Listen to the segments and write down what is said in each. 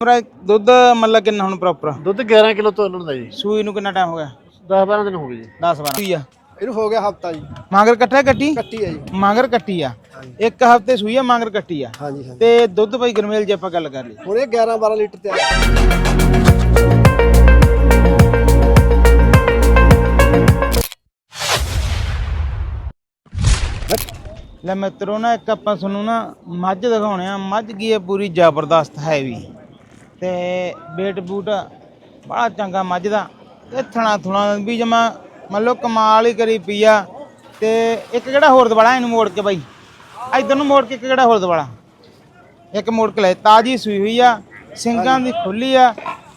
ਮੇਰਾ ਦੁੱਧ ਮਤਲਬ ਕਿੰਨਾ ਹੁਣ ਪ੍ਰੋਪਰ ਦੁੱਧ 11 ਕਿਲੋ ਤੋਲਣ ਦਾ ਜੀ। ਸੂਈ ਨੂੰ ਕਿੰਨਾ ਟਾਈਮ ਹੋ ਗਿਆ? 10 12 ਦਿਨ ਹੋ ਗਏ ਜੀ। 10 12 ਸੂਈ ਆ। ਇਹਨੂੰ ਹੋ ਗਿਆ ਹਫਤਾ ਜੀ। ਮਾਂਗਰ ਕੱਟਾ ਕੱਟੀ? ਕੱਟੀ ਹੈ ਜੀ। ਮਾਂਗਰ ਕੱਟੀ ਆ। ਇੱਕ ਹਫ਼ਤੇ ਸੂਈ ਆ ਮਾਂਗਰ ਕੱਟੀ ਆ। ਹਾਂਜੀ ਹਾਂਜੀ। ਤੇ ਦੁੱਧ ਭਾਈ ਗਰਮੇਲ ਜੇ ਆਪਾਂ ਗੱਲ ਕਰ ਲਈ ਹੁਣ ਇਹ 11 12 ਲੀਟਰ ਤੇ ਆ। ਲੈ ਮਿੱਤਰੋ ਨਾ ਇੱਕ ਆਪਾਂ ਤੁਹਾਨੂੰ ਨਾ ਮੱਝ ਦਿਖਾਉਣੇ ਆ। ਮੱਝ ਕੀ ਹੈ ਪੂਰੀ ਜ਼ਬਰਦਸਤ ਹੈ ਵੀ ਤੇ ਵੇਟ ਬੂਟ ਬੜਾ ਚੰਗਾ ਮੱਝ ਦਾ ਤੇ ਥਣਾ ਥੁਣਾ ਵੀ ਜਮਾ ਮੰਨ ਲਓ ਕਮਾਲ ਹੀ ਕਰੀ ਪਈ ਆ। ਤੇ ਇੱਕ ਕਿਹੜਾ ਹੋਰ ਦਵਾਲਾ ਇਹਨੂੰ ਮੋੜ ਕੇ ਬਾਈ? ਇਧਰ ਨੂੰ ਮੋੜ ਕੇ ਇੱਕ ਕਿਹੜਾ ਹੋਰ ਦਵਾਲਾ ਇੱਕ ਮੋੜ ਕੇ ਲੈ, ਤਾਜੀ ਸੂਈ ਹੋਈ ਆ ਸਿੰਘਾਂ ਦੀ ਖੁੱਲੀ ਆ,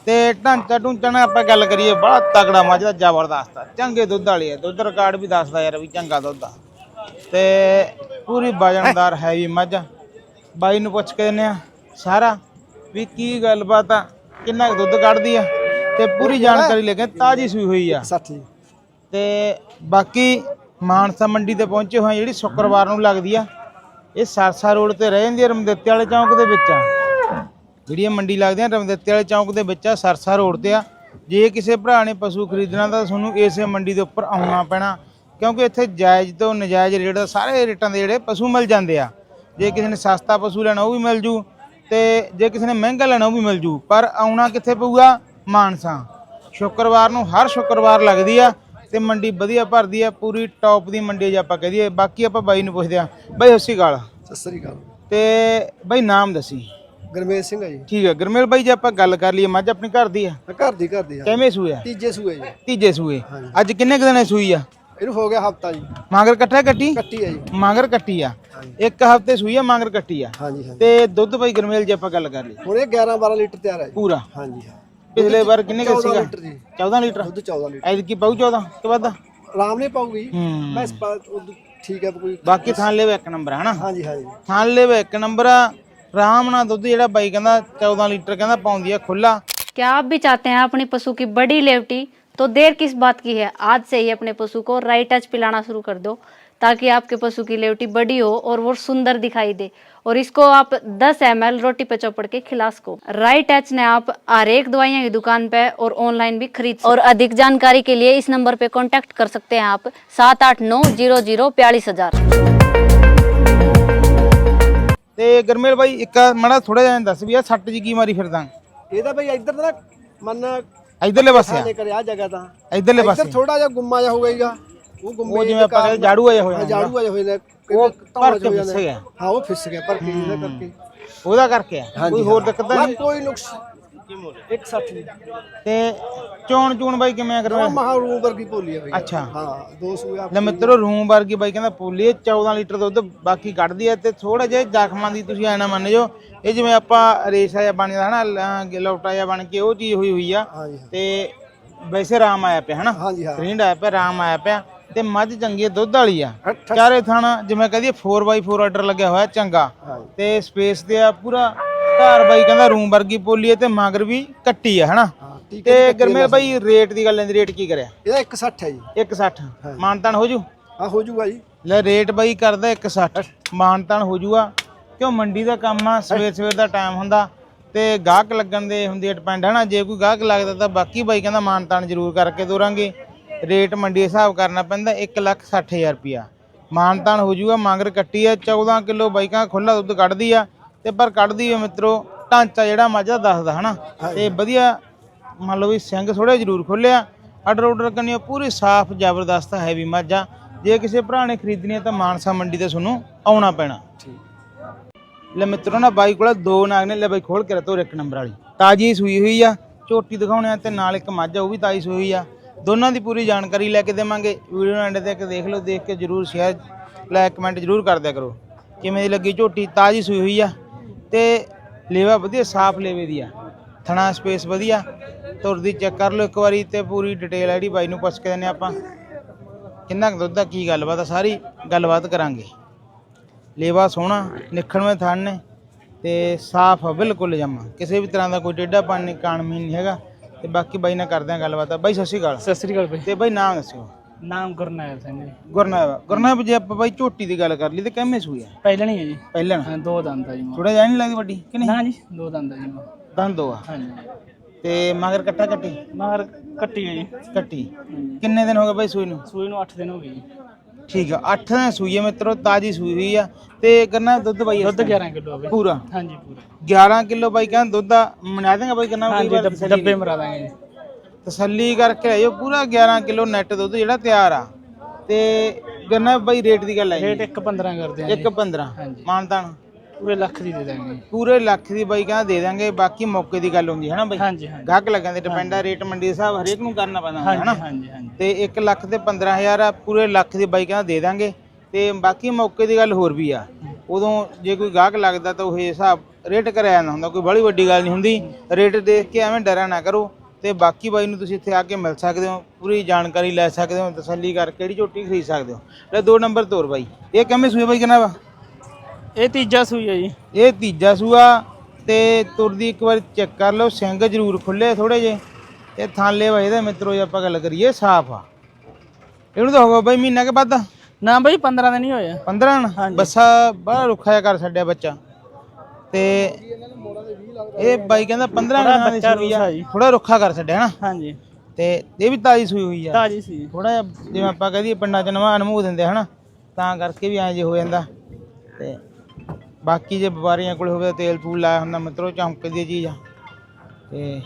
ਤੇ ਢਾਂਚਾ ਢੂੰਚਾ ਨਾਲ ਆਪਾਂ ਗੱਲ ਕਰੀਏ, ਬੜਾ ਤਗੜਾ ਮੱਝ ਦਾ ਜ਼ਬਰਦਸਤ ਆ। ਚੰਗੇ ਦੁੱਧ ਵਾਲੀ ਆ। ਦੁੱਧ ਰਿਕਾਰਡ ਵੀ ਦੱਸਦਾ ਯਾਰ ਵੀ ਚੰਗਾ ਦੁੱਧ ਆ। ਤੇ ਪੂਰੀ ਵਜਨਦਾਰ ਹੈਵੀ ਮੱਝ ਬਾਈ ਨੂੰ ਪੁੱਛ ਕੇ ਦਿੰਨੇ ਆ, ਸਾਰਾ ਵੀ ਕੀ ਗੱਲਬਾਤ ਆ? ਕਿੰਨਾ ਕੁ ਦੁੱਧ ਕੱਢਦੀ ਆ? ਤੇ ਪੂਰੀ ਜਾਣਕਾਰੀ ਲੈ ਕੇ ਤਾਜੀ ਸੂਈ ਹੋਈ ਆ। 60 ਤੇ ਬਾਕੀ ਮਾਨਸਾ ਮੰਡੀ ਤੇ ਪਹੁੰਚੇ ਹੋਏ ਆ ਜਿਹੜੀ ਸ਼ੁੱਕਰਵਾਰ ਨੂੰ ਲੱਗਦੀ ਆ ਇਹ ਸਰਸਾ ਰੋਡ ਤੇ ਰਹਿ ਜਾਂਦੀ ਆ ਰਮਦਿੱਤੇ ਵਾਲੇ ਚੌਂਕ ਦੇ ਵਿੱਚ ਆ। ਜਿਹੜੀ ਇਹ ਮੰਡੀ ਲੱਗਦੀ ਆ ਰਮਦਿੱਤੇ ਵਾਲੇ ਚੌਂਕ ਦੇ ਵਿੱਚ ਆ ਸਰਸਾ ਰੋਡ ਤੇ ਆ। ਜੇ ਕਿਸੇ ਭਰਾ ਨੇ ਪਸ਼ੂ ਖਰੀਦਣਾ ਤਾਂ ਤੁਹਾਨੂੰ ਇਸੇ ਮੰਡੀ ਦੇ ਉੱਪਰ ਆਉਣਾ ਪੈਣਾ ਕਿਉਂਕਿ ਇੱਥੇ ਜਾਇਜ਼ ਤੋਂ ਨਜਾਇਜ਼ ਰੇਟ ਦਾ ਸਾਰੇ ਰੇਟਾਂ ਦੇ ਜਿਹੜੇ ਪਸ਼ੂ ਮਿਲ ਜਾਂਦੇ ਆ। ਜੇ ਕਿਸੇ ਨੇ ਸਸਤਾ ਪਸ਼ੂ ਲੈਣਾ ਉਹ ਵੀ ਮਿਲ ਜੂ। ਤੇ ਜੇ ਕਿਸੇ ਨੇ ਮਹਿੰਗਾ ਲੈਣਾ ਉਹ ਵੀ ਮਿਲ ਜੂ ਪਰ ਆਉਣਾ ਕਿੱਥੇ ਪਊਗਾ? ਮਾਨਸਾ। ਸ਼ੁੱਕਰਵਾਰ ਨੂੰ ਹਰ ਸ਼ੁੱਕਰਵਾਰ ਲੱਗਦੀ ਆ ਤੇ ਮੰਡੀ ਵਧੀਆ ਭਰਦੀ ਆ ਪੂਰੀ ਟੌਪ ਦੀ ਮੰਡੀ ਜੇ ਆਪਾਂ ਕਹਿ ਦਈਏ। ਬਾਕੀ ਆਪਾਂ ਬਾਈ ਨੂੰ ਪੁੱਛਦੇ ਆ ਬਾਈ ਸੱਸੀ ਗਾਲ ਸਤਿ ਸ੍ਰੀ ਅਕਾਲ। ਤੇ ਬਾਈ ਨਾਮ ਦੱਸੀ। ਗਰਮੇਸ਼ ਸਿੰਘ ਆ ਜੀ। ਠੀਕ ਹੈ ਗੁਰਮੇਲ ਬਾਈ ਜੇ ਆਪਾਂ ਗੱਲ ਕਰ ਲਈਏ ਮੱਝ ਆਪਣੀ ਘਰ ਦੀ ਆ? ਘਰ ਦੀ ਘਰ ਦੀ ਆ ਕਿਵੇਂ ਸੂਏ ਆ? ਤੀਜੇ ਸੂਏ ਜੀ। ਤੀਜੇ ਸੂਏ। ਹਾਂਜੀ। ਅੱਜ ਕਿੰਨੇ ਕੁ ਦਿਨੇ ਸੂਈ ਆ? ਇਹਨੂੰ ਹੋ ਗਿਆ ਹਫਤਾ ਜੀ ਮਾਂਗਰ ਕੱਟਾ ਕੱਟੀ ਕੱਟੀ ਹੈ ਜੀ ਮਾਂਗਰ ਕੱਟੀ ਆ ਹਾਂਜੀ। ਇੱਕ ਹਫਤੇ ਸੂਈ ਆ ਮਾਂਗਰ ਕੱਟੀ ਆ ਹਾਂਜੀ ਹਾਂਜੀ ਤੇ ਦੁੱਧ ਬਾਈ ਗੁਰਮੇਲ ਜੇ ਆਪਾਂ ਗੱਲ ਕਰ ਲਈ ਹੁਣ ਇਹ 11 12 ਲੀਟਰ ਤਿਆਰ ਹੈ ਜੀ ਪੂਰਾ ਹਾਂਜੀ ਹਾਂ ਪਿਛਲੇ ਵਾਰ ਕਿੰਨੇ ਕੁ 14 ਸੀਗਾ ਲੀਟਰ ਜੀ 14 ਲੀਟਰ ਦੁੱਧ 14 ਲੀਟਰ ਐਤਕੀ ਪਾਉ 14 ਕਿ ਵੱਧ ਆਰਾਮ ਨਹੀਂ ਪਾਉਗੀ ਹੂੰ ਮੈਂ ਇਸ ਪਾ- ਉਦੋਂ ਠੀਕ ਹੈ ਕੋਈ ਬਾਕੀ ਥਾਂ ਲੈਵੇ ਇੱਕ ਨੰਬਰ ਹਨਾ ਹਾਂਜੀ ਹਾਂਜੀ ਥਾਂ ਲੈਵੇ ਇੱਕ ਨੰਬਰ ਆ ਆਰਾਮ ਨਾਲ ਦੁੱਧ ਜਿਹੜਾ ਬਾਈ ਕਹਿੰਦਾ 14 ਲੀਟਰ ਕਹਿੰਦਾ ਪਾਉਂਦੀ ਆ ਖੁੱਲਾ क्या आप भी चाहते हैं अपनी पशु की बड़ी लेवटी तो देर किस बात की है आज से ही अपने पशु को राइट टच पिलाना शुरू कर दो ताकि आपके पशु की लेवटी बड़ी हो और वो सुंदर दिखाई दे और इसको आप 10 एम रोटी पे चौपड़ के खिला सको राइट टच ने आप हर एक दवाइयाँ की दुकान पे और ऑनलाइन भी खरीद और अधिक जानकारी के लिए इस नंबर पे कांटेक्ट कर सकते हैं आप सात आठ नौ जीरो जीरो बयालीस हजार ਤੇ ਗੁਰਮੇਲ ਬਾਈ ਇੱਕ ਮੜਾ ਥੋੜਾ ਜਿਹਾ ਦੱਸ ਵੀ ਆ ਸੱਟ ਜੀ ਕੀ ਮਾਰੀ ਫਿਰਦਾ ਇਹਦਾ ਬਈ ਇੱਧਰ ਦਾ ਨਾ ਮਨ ਇਧਰਲੇ ਪਾਸੇ ਆ। ਨੇ ਕਰਿਆ ਜਗ੍ਹਾ ਤਾਂ। ਇਧਰਲੇ ਪਾਸੇ। ਇੱਧਰ ਥੋੜਾ ਜਿਹਾ ਗੁੰਮਾ ਜਿਹਾ ਹੋਵੇਗਾ। ਉਹ ਗੁੰਮੇ ਉਹ ਜਿਵੇਂ ਆਪਾਂ ਕਹਿੰਦੇ ਝਾੜੂ ਆਇਆ ਹੋਇਆ ਹਾਂ, ਝਾੜੂ ਆਏ ਹੋਏ ਨੇ। ਉਹ ਭਰ ਕੇ ਹੋ ਫਿਸ। ਗਿਆ ਹਾਂ ਉਹ ਫਿਸ ਗਿਆ ਪਰ ਕੀ ਕਰਕੇ। ਉਹਦਾ ਕਰਕੇ ਆ। ਕੋਈ ਹੋਰ ਦਿੱਕਤ ਤਾਂ ਨਹੀਂ? ਕੋਈ ਨੁਕਸ 160 ਦੀ। ਤੇ ਚੋਣ ਚੂਣ ਬਾਈ ਕਿਵੇਂ ਆ ਉਹ ਕਰਵਾ ਮਹਾ ਰੂਮ ਵਰਗੀ ਭੋਲੀ ਹੈ ਬਈ। ਅੱਛਾ। ਹਾਂ ਦੋ ਸੂਏ ਆ ਲੈ ਮਿੱਤਰੋ ਰੂਮ ਵਰਗੀ ਬਾਈ ਕਹਿੰਦਾ ਪੋਲੀ ਇਹ 14 ਲੀਟਰ ਦੁੱਧ ਬਾਕੀ ਕੱਢਦੀ ਹੈ ਤੇ ਥੋੜਾ ਜਿਹਾ ਜ਼ਖਮਾਂ ਦੀ ਤੁਸੀਂ ਐ ਨਾ ਮੰਨ ਜੋ ਇਹ ਜਿਵੇਂ ਆਪਾਂ ਰੇਸ਼ਾ ਜਿਹਾ ਬਣ ਜਾਂਦਾ ਹਨਾ ਲ- ਲੋਟਾ ਜਿਹਾ ਬਣ ਕੇ ਉਹ ਚੀਜ਼ ਹੋਈ ਹੋਈ ਆ। ਹਾਂਜੀ ਹਾਂ। ਤੇ ਵੈਸੇ ਰਾਮ ਆਇਆ ਪਿਆ ਹਨਾ। ਹਾਂਜੀ ਹਾਂ। ਆਇਆ ਪਿਆ ਰਾਮ ਆਇਆ ਪਿਆ। ਤੇ ਮੱਝ ਚੰਗੀ ਹੈ ਦੁੱਧ ਵਾਲੀ ਆ। ਅੱਠ- ਚਾਰੇ ਥਣ ਜਿਵੇਂ ਕਹਦੀਏ 4x4 ਆਰਡਰ ਲੱਗਿਆ ਹੋਇਆ ਚੰਗਾ। ਹਾਂਜੀ ਤੇ ਸਪੇਸ ਤੇ ਆ ਪੂਰਾ ਘਰ ਬਾਈ ਕਹਿੰਦਾ ਰੂਮ ਵਰਗੀ ਪੋਲੀ ਹੈ ਤੇ ਮਗਰ ਵੀ ਕੱਟੀ ਆ ਹਨਾ? ਹਾਂ ਠੀਕ ਤੇ ਗਰਮੇਲ ਬਾਈ ਰੇਟ ਦੀ ਗੱਲ ਲੈਂਦੀ ਰੇਟ ਕੀ ਕਰਿਆ? ਇਹਦਾ 160 ਹੈ ਜੀ। 160 ਮਾਨਤਾਨ ਹੋ ਜੂ? ਆ ਹੋ ਜਾਊਗਾ ਜੀ। ਲੈ ਰੇਟ ਬਾਈ ਕਰਦਾ 160 ਮਾਨਤਾਨ ਹੋ ਜੂਗਾ। ਕਿਉਂ ਮੰਡੀ ਦਾ ਕੰਮ ਆ? ਸਵੇਰ ਸਵੇਰ ਦਾ ਟਾਈਮ ਹੁੰਦਾ। ਤੇ ਗਾਹਕ ਲੱਗਣ ਦੇ ਹੁੰਦੀ ਆ ਡਿਪੈਂਡ ਹਨਾ? ਜੇ ਕੋਈ ਗਾਹਕ ਲੱਗਦਾ ਤਾਂ ਬਾਕੀ ਬਾਈ ਕਹਿੰਦਾ ਮਾਨਤਾਨ ਜ਼ਰੂਰ ਕਰਕੇ ਦੋਰਾਂਗੇ ਰੇਟ ਮੰਡੀ ਹਿਸਾਬ ਕਰਨਾ ਪੈਂਦਾ 160000 ਰੁਪਿਆ ਮਾਨਤਾਨ ਹੋ ਜੂਗਾ ਮੰਗਰ ਕੱਟੀ ਆ 14 ਕਿਲੋ ਬਾਈਕਾਂ ਖੁੱਲਾ ਦੁੱਧ ਕੱਢਦੀ ਆ। ਤੇ ਪਰ ਕੱਢਦੀ ਆ ਮਿੱਤਰੋ ਢਾਂਚਾ ਜਿਹੜਾ ਮੱਝ ਦਾ ਦੱਸਦਾ ਹਨਾ? ਤੇ ਵਧੀਆ ਮੰਨ ਲਓ ਵੀ ਸਿੰਘ ਥੋੜਾ ਜ਼ਰੂਰ ਖੁੱਲਿਆ ਆਰਡਰ ਆਰਡਰ ਕਰਨੀ ਪੂਰੀ ਸਾਫ਼ ਜ਼ਬਰਦਸਤ ਹੈਵੀ ਮੱਝ। ਆ ਜੇ ਕਿਸੇ ਭਰਾ ਨੇ ਖਰੀਦਣੀ ਹੈ ਤਾਂ ਮਾਨਸਾ ਮੰਡੀ ਤੇ ਤੁਹਾਨੂੰ ਆਉਣਾ ਪੈਣਾ। ਲੈ ਮਿੱਤਰੋ ਨਾ ਬਾਈ ਕੋਲ ਦੋ ਨਾਗ ਨੇ। ਲੈ ਬਾਈ ਖੋਲ ਕੇ ਰਤੋ ਇੱਕ ਨੰਬਰ ਵਾਲੀ। ਤਾਜੀ ਸੂਈ ਹੋਈ ਆ ਝੋਟੀ ਦਿਖਾਉਣੇ ਤੇ ਨਾਲ ਇੱਕ ਮੱਝ ਉਹ ਵੀ ਤਾਜੀ ਸੂਈ ਹੋਈ ਆ। ਦੋਨਾਂ ਦੀ ਪੂਰੀ ਜਾਣਕਾਰੀ ਲੈ ਕੇ ਦੇਵਾਂਗੇ। ਵੀਡੀਓ ਨੂੰ ਐਂਡ ਤੱਕ ਦੇਖ ਲਓ ਦੇਖ ਕੇ ਜਰੂਰ ਸ਼ੇਅਰ ਲਾਈਕ ਕਮੈਂਟ ਜਰੂਰ ਕਰ ਦਿਆ ਕਰੋ। ਕਿਵੇਂ ਦੀ ਲੱਗੀ ਝੋਟੀ? ਤਾਜੀ ਸੂਈ ਹੋਈ ਆ। ਤੇ ਲੇਵਾ ਵਧੀਆ ਸਾਫ਼ ਲੇਵੇ ਦੀ ਆ। ਥਣਾ ਸਪੇਸ ਵਧੀਆ। ਤੁਰਦੀ ਚੈੱਕ ਕਰ ਲਓ ਇੱਕ ਵਾਰੀ ਤੇ ਪੂਰੀ ਡਿਟੇਲ ਆ ਜਿਹੜੀ ਬਾਈ ਨੂੰ ਪੁੱਛ ਕੇ ਦਿੰਨੇ ਆਪਾਂ। ਕਿੰਨਾ ਕੁ ਦੁੱਧ ਦਾ ਕੀ ਗੱਲਬਾਤ ਆ ਸਾਰੀ ਗੱਲਬਾਤ ਕਰਾਂਗੇ। ਲੇਵਾ ਸੋਹਣਾ ਨਿਖਣਵੇਂ ਥਣ ਨੇ ਤੇ ਸਾਫ਼ ਆ ਬਿਲਕੁਲ ਜਮਾ। ਕਿਸੇ ਵੀ ਤਰ੍ਹਾਂ ਦਾ ਕੋਈ ਟੇਢਾ ਪਾਣੀ ਕਾਣਮੀ ਨਹੀਂ ਹੈਗਾ। ਤੇ ਬਾਕੀ ਬਾਈ ਨਾਲ ਕਰਦੇ ਆ ਗੱਲਬਾਤ। ਬਾਈ ਸਤਿ ਸ਼੍ਰੀ ਅਕਾਲ। ਸਤਿ ਸ੍ਰੀ ਅਕਾਲ ਭਾਈ ਤੇ ਬਾਈ ਨਾਮ ਦੱਸਿਓ। ਨਾਮ ਗੁਰਨਾਇਲ ਸਿੰਘ ਜੀ। ਗੁਰਨਾਬ ਗੁਰਨਾਬ ਜੇ ਆਪਾਂ ਬਾਈ ਝੋਟੀ ਦੀ ਗੱਲ ਕਰ ਲਈ ਤੇ ਕਿੰਮੇ ਸੂਈ ਆ? ਪਹਿਲਾਂ ਨਹੀਂ ਹੈ ਜੀ। ਪਹਿਲਾਂ ਹਾਂ, ਦੋ ਦੰਦ ਆ ਜੀ ਮਾਂ। ਥੋੜਾ ਜਿਹਾ ਨਹੀਂ ਲੱਗਦੀ ਵੱਡੀ ਕਿ ਨਹੀਂ? ਨਾ ਜੀ ਦੋ ਦੰਦ ਆ ਜੀ ਮਾਂ। ਦੰਦ ਦੋ ਆ। ਹਾਂਜੀ ਤੇ ਮਗਰ ਕੱਟਾ ਕੱਟੀ? ਮਗਰ ਕੱਟੀ ਹੈ ਜੀ। ਕੱਟੀ। ਕਿੰਨੇ ਦਿਨ ਹੋ ਗਏ ਬਾਈ ਸੂਈ ਨੂੰ? ਸੂਈ ਨੂੰ 8 ਦਿਨ ਹੋ ਗਏ ਜੀ। ਠੀਕ ਆ 8 ਦਿਨ ਸੂਈ ਹੈ ਮਿੱਤਰੋ ਤਾਜੀ ਸੂਈ ਹੋਈ ਆ। ਤੇ ਕਿੰਨਾ ਦੁੱਧ ਬਾਈ ਇਸ ਦੁੱਧ time? 11 ਕਿਲੋ ਆਵੇ ਪੂਰਾ? ਹਾਂਜੀ ਪੂਰਾ। 11 ਕਿਲੋ ਬਾਈ ਕਹਿੰਦਾ ਦੁੱਧ ਆ ਮਨਾ ਦੇਗਾ ਬਾਈ ਕਿੰਨਾ ਹਾਂਜੀ ਡੱਬੇ ਮਰਾ ਦਾਂਗੇ ਜੀ। ਤਸੱਲੀ ਕਰਕੇ ਆਇਓ ਪੂਰਾ 11 ਕਿਲੋ ਨੈਟ ਦੁੱਧ ਜਿਹੜਾ ਤਿਆਰ ਆ। ਤੇ ਗੰਨਾ ਬਾਈ ਰੇਟ ਦੀ ਗੱਲ ਹੈ ਰੇਟ 1.15 ਕਰਦੇ ਆ ਜੀ। 1.15 ਹਾਂਜੀ। ਮਾਨਤਾਨ। ਪੂਰੇ ਲੱਖ ਦੀ ਦੇ ਦਾਂਗੇ। ਪੂਰੇ ਲੱਖ ਦੀ ਬਾਈ ਕਹਿੰਦਾ ਦੇ ਦਾਂਗੇ ਬਾਕੀ ਮੌਕੇ ਦੀ ਗੱਲ ਹੁੰਦੀ ਹੈ ਨਾ ਬਾਈ? ਹਾਂਜੀ ਹਾਂਜੀ। ਗਾਹਕ ਲੱਗਾਂ ਦੇ ਡਿਪੈਂਡ ਆ ਰੇਟ ਮੰਡੀ ਦੇ ਹਿਸਾਬ ਹਰੇਕ ਨੂੰ ਕਰਨਾ ਪੈਂਦਾ ਹੈ ਨਾ? ਹਾਂਜੀ ਹਾਂਜੀ ਤੇ 1 ਲੱਖ ਤੇ 15000 ਆ ਪੂਰੇ ਲੱਖ ਦੀ ਬਾਈ ਕਹਿੰਦਾ ਦੇ ਦਾਂਗੇ। ਤੇ ਬਾਕੀ ਮੌਕੇ ਦੀ ਗੱਲ ਹੋਰ ਵੀ ਆ। ਉਦੋਂ ਜੇ ਕੋਈ ਗਾਹਕ ਲੱਗਦਾ ਤਾਂ ਉਹ ਹਿਸਾਬ ਰੇਟ ਕਰਿਆ ਜਾਂਦਾ ਹੁੰਦਾ ਕੋਈ ਬੜੀ ਵੱਡੀ ਗੱਲ ਨਹੀਂ ਹੁੰਦੀ। ਰੇਟ ਦੇਖ ਕੇ ਐਵੇਂ ਡਰਿਆ ਨਾ ਕਰੋ। ਤੇ ਬਾਕੀ ਬਾਈ ਨੂੰ ਤੁਸੀਂ ਇੱਥੇ ਆ ਕੇ ਮਿਲ ਸਕਦੇ ਹੋ ਪੂਰੀ ਜਾਣਕਾਰੀ ਲੈ ਸਕਦੇ ਹੋ ਤਸੱਲੀ ਕਰਕੇ ਕਿਹੜੀ ਝੋਟੀ ਖਰੀਦ ਸਕਦੇ ਹੋ। ਲੈ ਦੋ ਨੰਬਰ ਤੋਰ ਬਾਈ। ਇਹ ਕਿਵੇਂ ਸੂਏ ਬਾਈ ਕਿੰਨਾ ਵਾ ਇਹ ਤੀਜਾ ਸੂਈ ਹੈ ਜੀ। ਇਹ ਤੀਜਾ ਸੂਆ ਤੇ ਤੁਰਦੀ ਇੱਕ ਵਾਰ ਚੈੱਕ ਕਰ ਲਓ ਸਿੰਘ ਜ਼ਰੂਰ ਖੁੱਲੇ ਥੋੜੇ ਜੇ ਤੇ ਥਾਲੇ ਵਾ ਇਹਦਾ ਮਿੱਤਰੋ ਜੇ ਆਪਾਂ ਗੱਲ ਕਰੀਏ ਸਾਫ਼ ਆ। ਇਹਨੂੰ ਤਾਂ ਹੋਗਾ ਬਾਈ ਮਹੀਨਾ ਕੇ ਬਾਅਦ ਨਾ ਬਈ 15 ਦਿਨ ਹੀ ਹੋਏ ਆ। 15 ਨਾ ਬੱਸਾ ਬੜਾ ਰੁੱਖਾ ਜਿਹਾ ਕਰ ਛੱਡਿਆ ਬੱਚਾ। ਤੇ ਇਹ ਬਾਈ ਕਹਿੰਦਾ 15 ਦਿਨਾਂ ਦੀ ਬੱਚਾ ਸੂਈ ਆ। ਜੀ। ਥੋੜਾ ਰੁੱਖਾ ਕਰ ਛੱਡਿਆ ਨਾ। ਹਾਂਜੀ। ਤੇ ਇਹ ਵੀ ਤਾਜੀ ਸੂਈ ਹੋਈ ਆ। ਤਾਜੀ ਸੀ। ਥੋੜਾ ਜਿਵੇਂ ਆਪਾਂ ਕਹਦੀਏ ਪਿੰਡਾਂ ਚ ਨਵਾਂ ਅਨਮੂ ਦਿੰਦੇ ਹਨਾ? ਤਾਂ ਕਰਕੇ ਵੀ ਐਂ ਜੇ ਹੋ ਜਾਂਦਾ। ਤੇ ਬਾਕੀ ਜੇ ਵਪਾਰੀਆਂ ਕੋਲ ਹੋਵੇ ਤਾਂ ਤੇਲ ਤੂਲ ਲਾਇਆ ਹੁੰਦਾ ਮਿੱਤਰੋ ਚਮਕਦੀ ਦੀ ਚੀਜ਼ ਆ। ਤੇ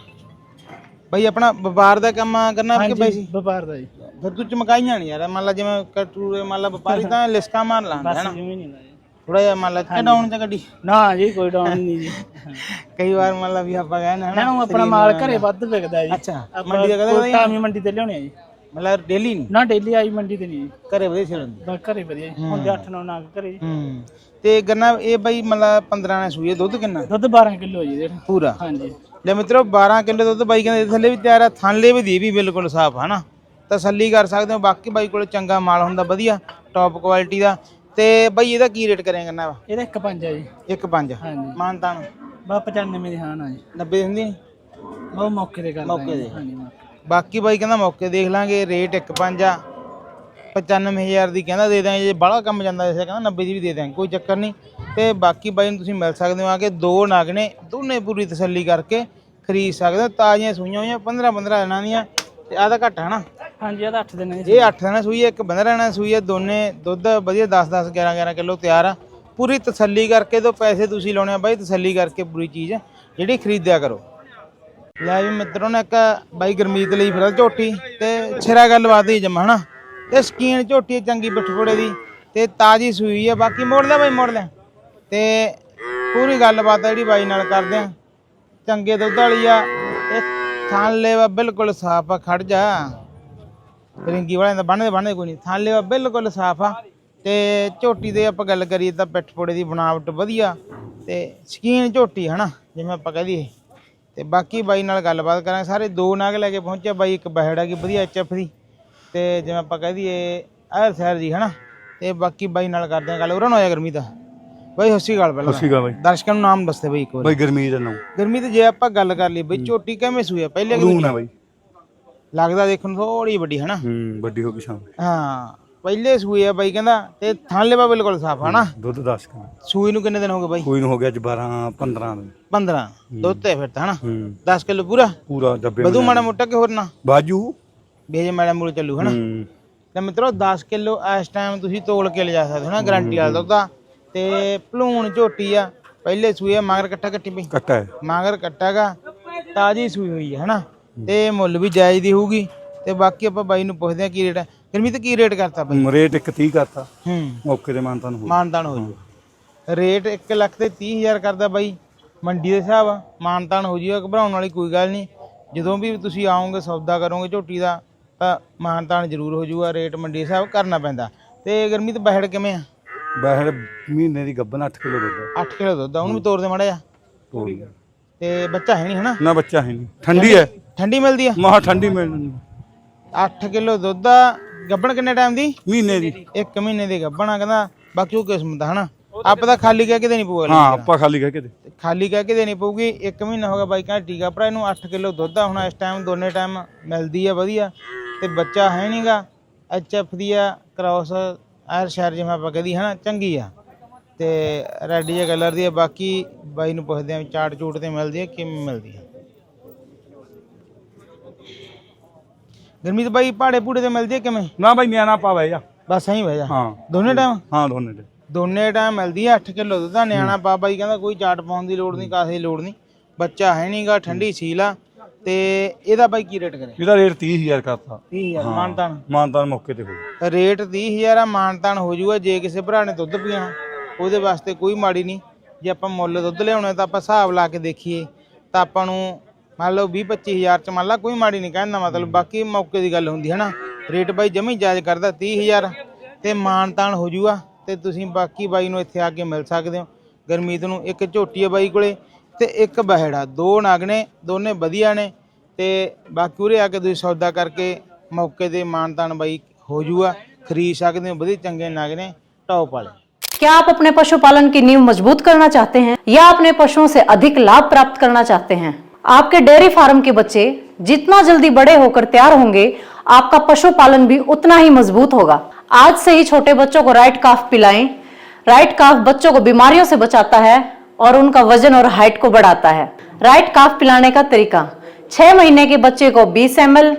ਬਈ ਆਪਣਾ ਵਪਾਰ ਦਾ ਕੰਮ ਕਰਨਾ ਕਿ ਬਈ? ਵਪਾਰ ਦਾ ਜੀ। ਫਿਰ ਤੂੰ ਚਮਕਾਈਆਂ ਨਹੀਂ ਯਾਰ। ਮੰਨ ਲਾ ਜਿਵੇਂ ਕਟੂਰੇ ਮੰਨ ਲਾ ਵਪਾਰੀ ਤਾਂ ਲਿਸਕਾ ਮਾਰ ਲਾਂਦਾ ਬਸ ਹਨਾ? ਜਿਵੇਂ ਨਹੀਂ ਲਾਇਆ ਥੋੜਾ ਜਿਹਾ ਮੰਨ ਲਾ ਕਢਾਉਣ ਚ ਗੱਡੀ। ਨਾ ਜੀ ਕੋਈ ਡਾਊਨ ਨਹੀਂ ਜੀ। ਕਈ ਵਾਰ ਮੰਨ ਲਾ ਵੀ ਆਪਾਂ ਕਹਿੰਦੇ ਨਾ ਉਹ ਆਪਣਾ ਮਾਲ ਘਰੇ ਵੱਧ ਵਿਕਦਾ ਜੀ। ਅੱਛਾ ਮੰਡੀ ਦਾ ਕਦੇ ਟਾਮੀ ਮੰਡੀ ਤੇ ਲਿਆਉਣੇ ਆ ਜੀ। ਮਤਲਬ ਡੇਲੀ ਨਹੀਂ ਨਾ? ਡੇਲੀ ਆਈ ਮੰਡੀ ਤੇ ਨਹੀਂ ਜੀ। ਘਰੇ ਵਧੇ ਛੜਨ ਬਸ ਘਰੇ ਵਧੀਆ ਜੀ। ਹੁਣ 8 9 ਨਾਗ ਘਰੇ ਜੀ। ਹੂੰ ਤੇ ਗੰਨਾ ਇਹ ਬਈ ਮਤਲਬ 15 ਨੇ ਸੂਏ ਦੁੱਧ ਕਿੰਨਾ? ਦੁੱਧ 12 ਕਿਲੋ ਜੀ ਇਹਦੇ। ਪੂਰਾ? ਹਾਂਜੀ। ਲੈ ਮਿੱਤਰੋ 12 ਕਿਲੋ ਦੁੱਧ ਬਾਈ ਕਹਿੰਦੇ ਥੱਲੇ ਵੀ ਤਿਆਰ ਆ ਥਾਂਲੇ ਵੀ ਦੀ ਵੀ ਬਿਲਕੁਲ ਸਾਫ਼ ਹਨਾ? ਤਸੱਲੀ ਕਰ ਸਕਦੇ ਹੋ ਬਾਕੀ ਬਾਈ ਕੋਲ ਚੰਗਾ ਮਾਲ ਹੁੰਦਾ ਵਧੀਆ ਟੌਪ ਕੁਆਲਿਟੀ ਦਾ। ਤੇ ਬਾਈ ਇਹਦਾ ਕੀ ਰੇਟ ਕਰਿਆ ਕਰਨਾ ਵਾ? ਇਹਦਾ ਇੱਕ ਪੰਜ ਆ ਜੀ। 1.5 ਹਾਂਜੀ। ਮਾਨਤਾਨ ਬਾ 95 ਦੀ ਹਾਂ ਨਾ ਜੀ। 90 ਦੀ ਹੁੰਦੀ ਨੀ ਬਹੁਤ ਮੌਕੇ ਤੇ ਕਰਦਾ ਮੌਕੇ ਤੇ। ਹਾਂਜੀ ਮੌਕੇ ਬਾਕੀ ਬਾਈ ਕਹਿੰਦਾ ਮੌਕੇ ਦੇਖ ਲਾਂਗੇ ਰੇਟ 1.5 ਆ। 95000 ਦੀ ਕਹਿੰਦਾ ਦੇ ਦਾਂਗੇ ਜੇ ਬਾਹਲਾ ਕੰਮ ਜਾਂਦਾ ਐਸੇ ਕਹਿੰਦਾ 90 ਦੀ ਵੀ ਦੇ ਦਾਂਗੇ ਕੋਈ ਚੱਕਰ ਨਹੀਂ। ਤੇ ਬਾਕੀ ਬਾਈ ਨੂੰ ਤੁਸੀਂ ਮਿਲ ਸਕਦੇ ਹੋ ਆ ਕੇ ਦੋ ਨਗ ਨੇ ਦੋਨੇ ਪੂਰੀ ਤਸੱਲੀ ਕਰਕੇ ਖਰੀਦ ਸਕਦੇ ਹੋ। ਤਾਜ਼ੀਆਂ ਸੂਈਆਂ ਹੋਈਆਂ 15 15 ਦਿਨਾਂ ਦੀਆਂ ਤੇ ਆਹ ਤਾਂ ਘੱਟ ਹੈ ਨਾ। ਹਾਂਜੀ ਇਹਦਾ 8 ਦਿਨ ਹੈ ਜੀ। ਇਹ 8 ਦਿਨਾਂ ਸੂਈ ਹੈ, ਇੱਕ 15 ਦਿਨਾਂ ਸੂਈ ਹੈ, ਦੋਨੇ ਦੁੱਧ ਵਧੀਆ 10 10 11 11 ਕਿਲੋ ਤਿਆਰ ਆ। ਪੂਰੀ ਤਸੱਲੀ ਕਰਕੇ ਤੋਂ ਪੈਸੇ ਤੁਸੀਂ ਲਾਉਣੇ ਆ ਬਾਈ, ਤਸੱਲੀ ਕਰਕੇ ਪੂਰੀ ਚੀਜ਼ ਜਿਹੜੀ ਖਰੀਦਿਆ ਕਰੋ। ਲੈ ਵੀ ਮਿੱਤਰੋਂ ਨੇ ਇੱਕ ਬਾਈ ਗਰਮੀਤ ਲਈ ਫਿਰ ਝੋਟੀ ਤੇ ਛੇਰਾ ਗੱਲਬਾਤ ਹੀ ਜਮਾ, ਹਨਾ? ਤੇ ਸਕੀਨ ਝੋਟੀ ਚੰਗੀ ਪਿੱਠਪੋੜੇ ਦੀ ਤੇ ਤਾਜੀ ਸੂਈ ਹੈ ਬਾਕੀ ਮੋੜ ਲੈ ਬਾਈ, ਮੋੜ ਲੈ। ਤੇ ਪੂਰੀ ਗੱਲਬਾਤ ਜਿਹੜੀ ਬਾਈ ਨਾਲ ਕਰਦੇ ਆ। ਚੰਗੇ ਦੁੱਧ ਵਾਲੀ ਆ ਤੇ ਥਾਂ ਲੈਵਾ ਬਿਲਕੁਲ ਸਾਫ਼ ਆ, ਖੜ ਜਾ। ਰਿੰਗੀ ਵਾਲਿਆਂ ਦਾ ਬੰਨਦੇ ਬੰਨਦੇ ਕੋਈ ਨਹੀਂ। ਥਾਂ ਲੈਵਾ ਬਿਲਕੁਲ ਸਾਫ਼। ਆ ਤੇ ਝੋਟੀ ਦੇ ਆਪਾਂ ਗੱਲ ਕਰੀਏ ਤਾਂ ਪਿੱਠ ਪੋੜੇ ਦੀ ਬਣਾਵਟ ਵਧੀਆ ਤੇ ਸਕੀਨ ਝੋਟੀ ਹਨਾ ਜਿਵੇਂ ਆਪਾਂ ਕਹਿ ਦਈਏ। ਤੇ ਬਾਕੀ ਬਾਈ ਨਾਲ ਗੱਲਬਾਤ ਕਰਾਂਗੇ। ਸਾਰੇ ਦੋ ਨਾਗ ਲੈ ਕੇ ਪਹੁੰਚਿਆ ਬਾਈ ਇੱਕ ਬਹਿੜ ਹੈਗੀ ਵਧੀਆ ਐਚਐਫ ਦੀ। ਤੇ ਜਿਵੇਂ ਆਪਾਂ ਕਹਿ ਦਈਏ ਆਹ ਸੈਰ ਜੀ ਹਨਾ ਤੇ ਬਾਕੀ ਬਾਈ ਨਾਲ ਕਰਦੇ ਆ ਗੱਲ। ਉਹਨਾਂ ਨੂੰ ਆਇਆ ਗਰਮੀ ਦਾ। ਬਾਈ ਹੱਸੀ ਗੱਲ ਪਹਿਲਾਂ। ਸੀਗਾ ਬਾਈ। ਦਰਸ਼ਕਾਂ ਨੂੰ ਨਾਮ ਦੱਸਦੇ ਬਾਈ ਇੱਕ ਵਾਰ। ਬਾਈ ਗਰਮੀ ਦਾ ਨਾਮ। ਗਰਮੀ ਤੇ ਜੇ ਆਪਾਂ ਗੱਲ ਕਰ ਲਈ ਬਈ ਝੋਟੀ ਕਿਵੇਂ ਸੂਈ ਆ? ਪਹਿਲੇ ਲੂਣ ਹੈ ਬਾਈ। ਲੱਗਦਾ ਦੇਖਣ ਨੂੰ ਥੋੜੀ ਵੱਡੀ ਹਨਾ? ਹੂੰ ਵੱਡੀ ਹੋ ਗਈ ਸ਼ਾਮ ਹਾਂ ਪਹਿਲੇ ਸੂਈ ਆ ਬਾਈ ਕਹਿੰਦਾ ਤੇ ਥਾਂ ਲੈਵਾ ਬਿਲਕੁਲ ਸਾਫ਼ ਹਨਾ? ਦੁੱਧ 10 ਕਿਲੋ ਸੂਈ ਨੂੰ ਕਿੰਨੇ ਦਿਨ ਹੋ ਗਏ ਬਾਈ? ਕੋਈ ਨੂੰ ਹੋ ਗਿਆ ਅੱਜ 12 15 ਦਿਨ। 15 ਦੁੱਧ ਤੇ ਫਿਰ ਤਾਂ ਹਨਾ? ਹੂੰ। 10 ਕਿਲੋ ਪੂਰਾ? ਪੂਰਾ ਡੱਬੇ ਵਧੂ ਮਾੜਾ ਮੋਟਾ ਕਿ ਹੋਰ ਨਾ? ਬਾਜੂ? ਬੇਜੇ ਮਾੜਾ ਮੂੜ ਚੱਲੂ ਹਨਾ? ਤੇ ਮਿੱਤਰੋ 10 ਕਿਲੋ ਇਸ ਟਾਈਮ ਤੁਸੀਂ ਤੋਲ ਕੇ ਲਿਜਾ ਸਕਦੇ ਹੋ ਨਾ ਗਾਰੰਟੀ ਵਾਲਾ ਦੁੱਧ ਆ। ਤੇ ਭਲੂਣ ਝੋਟੀ ਆ। ਪਹਿਲੇ ਸੂਈ ਆ ਮਗਰ ਕੱਟਾ ਕੱਟੀ ਪਈ ਕੱਟਾ ਹੈ। ਮਗਰ ਕੱਟਾਗਾ ਤਾਜੀ ਸੂਈ ਹੋਈ ਹੈ ਹਨਾ? ਤੇ ਮੁੱਲ ਵੀ ਜਾਇਜ਼ ਦੀ ਹੋਊਗੀ ਤੇ ਬਾਕੀ ਆਪਾਂ ਬਾਈ ਨੂੰ ਪੁੱਛਦੇ ਆ ਕੀ ਰੇਟ ਹੈ ਗਰਮੀ ਤੇ ਕੀ ਰੇਟ ਕਰਤਾ ਬਾਈ? ਰੇਟ ਇੱਕ 30 ਕਰਤਾ। ਹੂੰ। ਮੌਕੇ ਤੇ ਮਾਨਤਾ ਨੂੰ ਹੋ ਮਾਨਤਾਨ ਹੋ ਜੂ ਰੇਟ 1 ਲੱਖ ਤੇ 30000 ਕਰਦਾ ਬਾਈ। ਮੰਡੀ ਦੇ ਹਿਸਾਬ ਮਾਨਤਾਨ ਹੋ ਜੂਗਾ ਘਬਰਾਉਣ ਵਾਲੀ ਕੋਈ ਗੱਲ ਨਹੀਂ। ਜਦੋਂ ਵੀ ਤੁਸੀਂ ਆਓਗੇ ਸੌਦਾ ਕਰੋਗੇ ਝੋਟੀ ਦਾ ਤਾਂ ਮਾਨਤਾਨ ਜ਼ਰੂਰ ਹੋ ਜੂਗਾ। ਰੇਟ ਮੰਡੀ ਦੇ ਹਿਸਾਬ ਕਰਨਾ ਪੈਂਦਾ। ਤੇ ਗਰਮੀ ਤੇ ਬਹਿੜ ਕਿਵੇਂ ਆ? ਬਹਿੜ ਮਹੀਨੇ ਦੀ ਗੱਬਨ 8 ਕਿਲੋ ਦੁੱਧ। 8 ਕਿਲੋ ਦੁੱਧ ਉਹਨੂੰ ਵੀ ਤੋੜ ਦੇ ਮਾੜਾ ਤੋੜ। ਤੇ ਬੱਚਾ ਹੈ ਨਹੀਂ ਹਨਾ? ਨਾ ਬੱਚਾ ਹੈ ਨਹੀਂ। ਠੰਡੀ ਹੈ। ਠੰਡੀ ਮਿਲਦੀ ਆ? ਮਹਾ ਠੰਡੀ ਮਿਲਣੀ 8 ਕਿਲੋ ਦੁੱਧ ਆ ਗੱਬਣ ਕਿੰਨੇ ਟਾਈਮ ਦੀ? ਮਹੀਨੇ ਦੀ। 1 ਮਹੀਨੇ ਦੀ ਗੱਬਣ ਆ ਕਹਿੰਦਾ ਬਾਕੀ ਉਹ ਕਿਸਮ ਦਾ ਹਨਾ? ਆਪ ਤਾਂ ਖਾਲੀ ਕਹਿ ਕੇ ਦੇਣੀ ਪਊਗਾ ਹਾਂ ਆਪਾਂ ਖਾਲੀ ਕਹਿ ਕੇ ਦੇ। ਖਾਲੀ ਕਹਿ ਕੇ ਦੇਣੀ ਪਊਗੀ 1 ਮਹੀਨਾ ਹੋ ਗਿਆ ਬਾਈ ਕਹਿੰਦਾ ਟੀਕਾ ਭਰਾ ਇਹਨੂੰ 8 ਕਿਲੋ ਦੁੱਧ ਆ ਹੁਣ ਇਸ ਟਾਈਮ ਦੋਨੇ ਟਾਈਮ ਮਿਲਦੀ ਆ ਵਧੀਆ। ਤੇ ਬੱਚਾ ਹੈ ਨਹੀਂਗਾ ਐਚ ਐਫ ਦੀ ਆ ਕ੍ਰਾਸ ਆਰ ਸ਼ਹਿਰ ਜਿਵੇਂ ਆਪਾਂ ਕਹਦੀ ਹਨਾ ਚੰਗੀ ਆ। ਤੇ ਰੈੱਡ ਜਿਹਾ ਕਲਰ ਦੀ ਹੈ ਬਾਕੀ ਬਾਈ ਨੂੰ ਪੁੱਛਦੇ ਆ ਚਾਟ ਚੂਟ ਤੇ ਮਿਲਦੀ ਹੈ ਕਿਵੇਂ ਮਿਲਦੀ ਹੈ ਗਰਮੀਤ ਬਾਈ ਪਹਾੜੇ ਪੂੜੇ ਤੇ ਮਿਲਦੀ ਹੈ ਕਿਵੇਂ? ਨਾ ਬਾਈ ਨਿਆਣਾ ਪਾਵੇ ਜਾ। ਬਸ ਸਹੀ ਬਹਿ ਜਾ। ਹਾਂ। ਦੋਨੇ ਟਾਈਮ ਹਾਂ ਦੋਨੇ ਦੇ ਦੋਨੇ ਟਾਈਮ ਮਿਲਦੀ ਹੈ 8 ਕਿਲੋ ਦੁੱਧ ਦਾ ਨਿਆਣਾ ਬਾਬਾ ਜੀ ਕਹਿੰਦਾ ਕੋਈ ਚਾਟ ਪਾਉਣ ਦੀ ਲੋੜ ਨਹੀਂ ਕਾਸੇ ਦੀ ਲੋੜ ਨਹੀਂ। ਬੱਚਾ ਹੈ ਨਹੀਂਗਾ ਠੰਡੀ ਸੀਲ ਆ ਤੇ ਇਹਦਾ ਬਾਈ ਕੀ ਰੇਟ ਕਰੇ? ਇਹਦਾ ਰੇਟ 30000 ਕਰਤਾ। 30000 ਮਾਨਤਾਨ। ਮਾਨਤਾਨ ਮੌਕੇ ਤੇ ਹੋਈ ਰੇਟ 30000 ਆ ਮਾਨਤਾਨ ਹੋ ਜਾਊਗਾ ਜੇ ਕਿਸੇ ਭਰਾ ਨੇ ਦੁੱਧ ਪੀਣਾ ਉਹਦੇ ਵਾਸਤੇ ਕੋਈ ਮਾੜੀ ਨਹੀਂ। ਜੇ ਆਪਾਂ ਮੁੱਲ ਦੁੱਧ ਲਿਆਉਣਾ ਤਾਂ ਆਪਾਂ ਹਿਸਾਬ ਲਾ ਕੇ ਦੇਖੀਏ ਤਾਂ ਆਪਾਂ ਨੂੰ ਮੰਨ ਲਓ 20 25000 ਚ ਮੰਨ ਲਾ ਕੋਈ ਮਾੜੀ ਨਹੀਂ ਕਹਿਣ ਦਾ ਮਤਲਬ ਬਾਕੀ ਮੌਕੇ ਦੀ ਗੱਲ ਹੁੰਦੀ ਹੈ ਨਾ ਰੇਟ ਬਾਈ ਜਮੀ ਜਾਇਜ਼ ਕਰਦਾ 30000 ਤੇ ਮਾਨਤਾਨ ਹੋ ਜਾਊਗਾ ਤੇ ਤੁਸੀਂ ਬਾਕੀ ਬਾਈ ਨੂੰ ਇੱਥੇ ਆ ਕੇ ਮਿਲ ਸਕਦੇ ਹੋ ਗਰਮੀਤ ਨੂੰ ਇੱਕ ਝੋਟੀ ਹੈ ਬਾਈ ਕੋਲੇ ਤੇ ਇੱਕ ਬਹਿੜਾ ਦੋ ਨਗ ਨੇ ਦੋਨੇ ਵਧੀਆ ਨੇ ਤੇ ਬਾਕੀ ਉਰੇ ਆ ਕੇ ਤੁਸੀਂ ਸੌਦਾ ਕਰਕੇ ਮੌਕੇ ਤੇ ਮਾਨਤਾਨ ਬਾਈ ਹੋ ਜਾਊਗਾ ਖਰੀਦ ਸਕਦੇ ਹੋ ਵਧੀਆ ਚੰਗੇ ਨਗ ਨੇ ਟੌਪ ਵਾਲੇ क्या आप अपने पशुपालन की नींव मजबूत करना चाहते हैं या अपने पशुओं से अधिक लाभ प्राप्त करना चाहते हैं आपके डेयरी फार्म के बच्चे जितना जल्दी बड़े होकर तैयार होंगे, आपका पशुपालन भी उतना ही मज़बूत होगा। आज से ही छोटे बच्चों को राइट काफ पिलाएँ। राइट काफ बच्चों को बीमारियों से बचाता है और उनका वज़न और हाइट को बढ़ाता है। राइट काफ पिलाने का तरीका, छह महीने के बच्चे को 20 एम एल,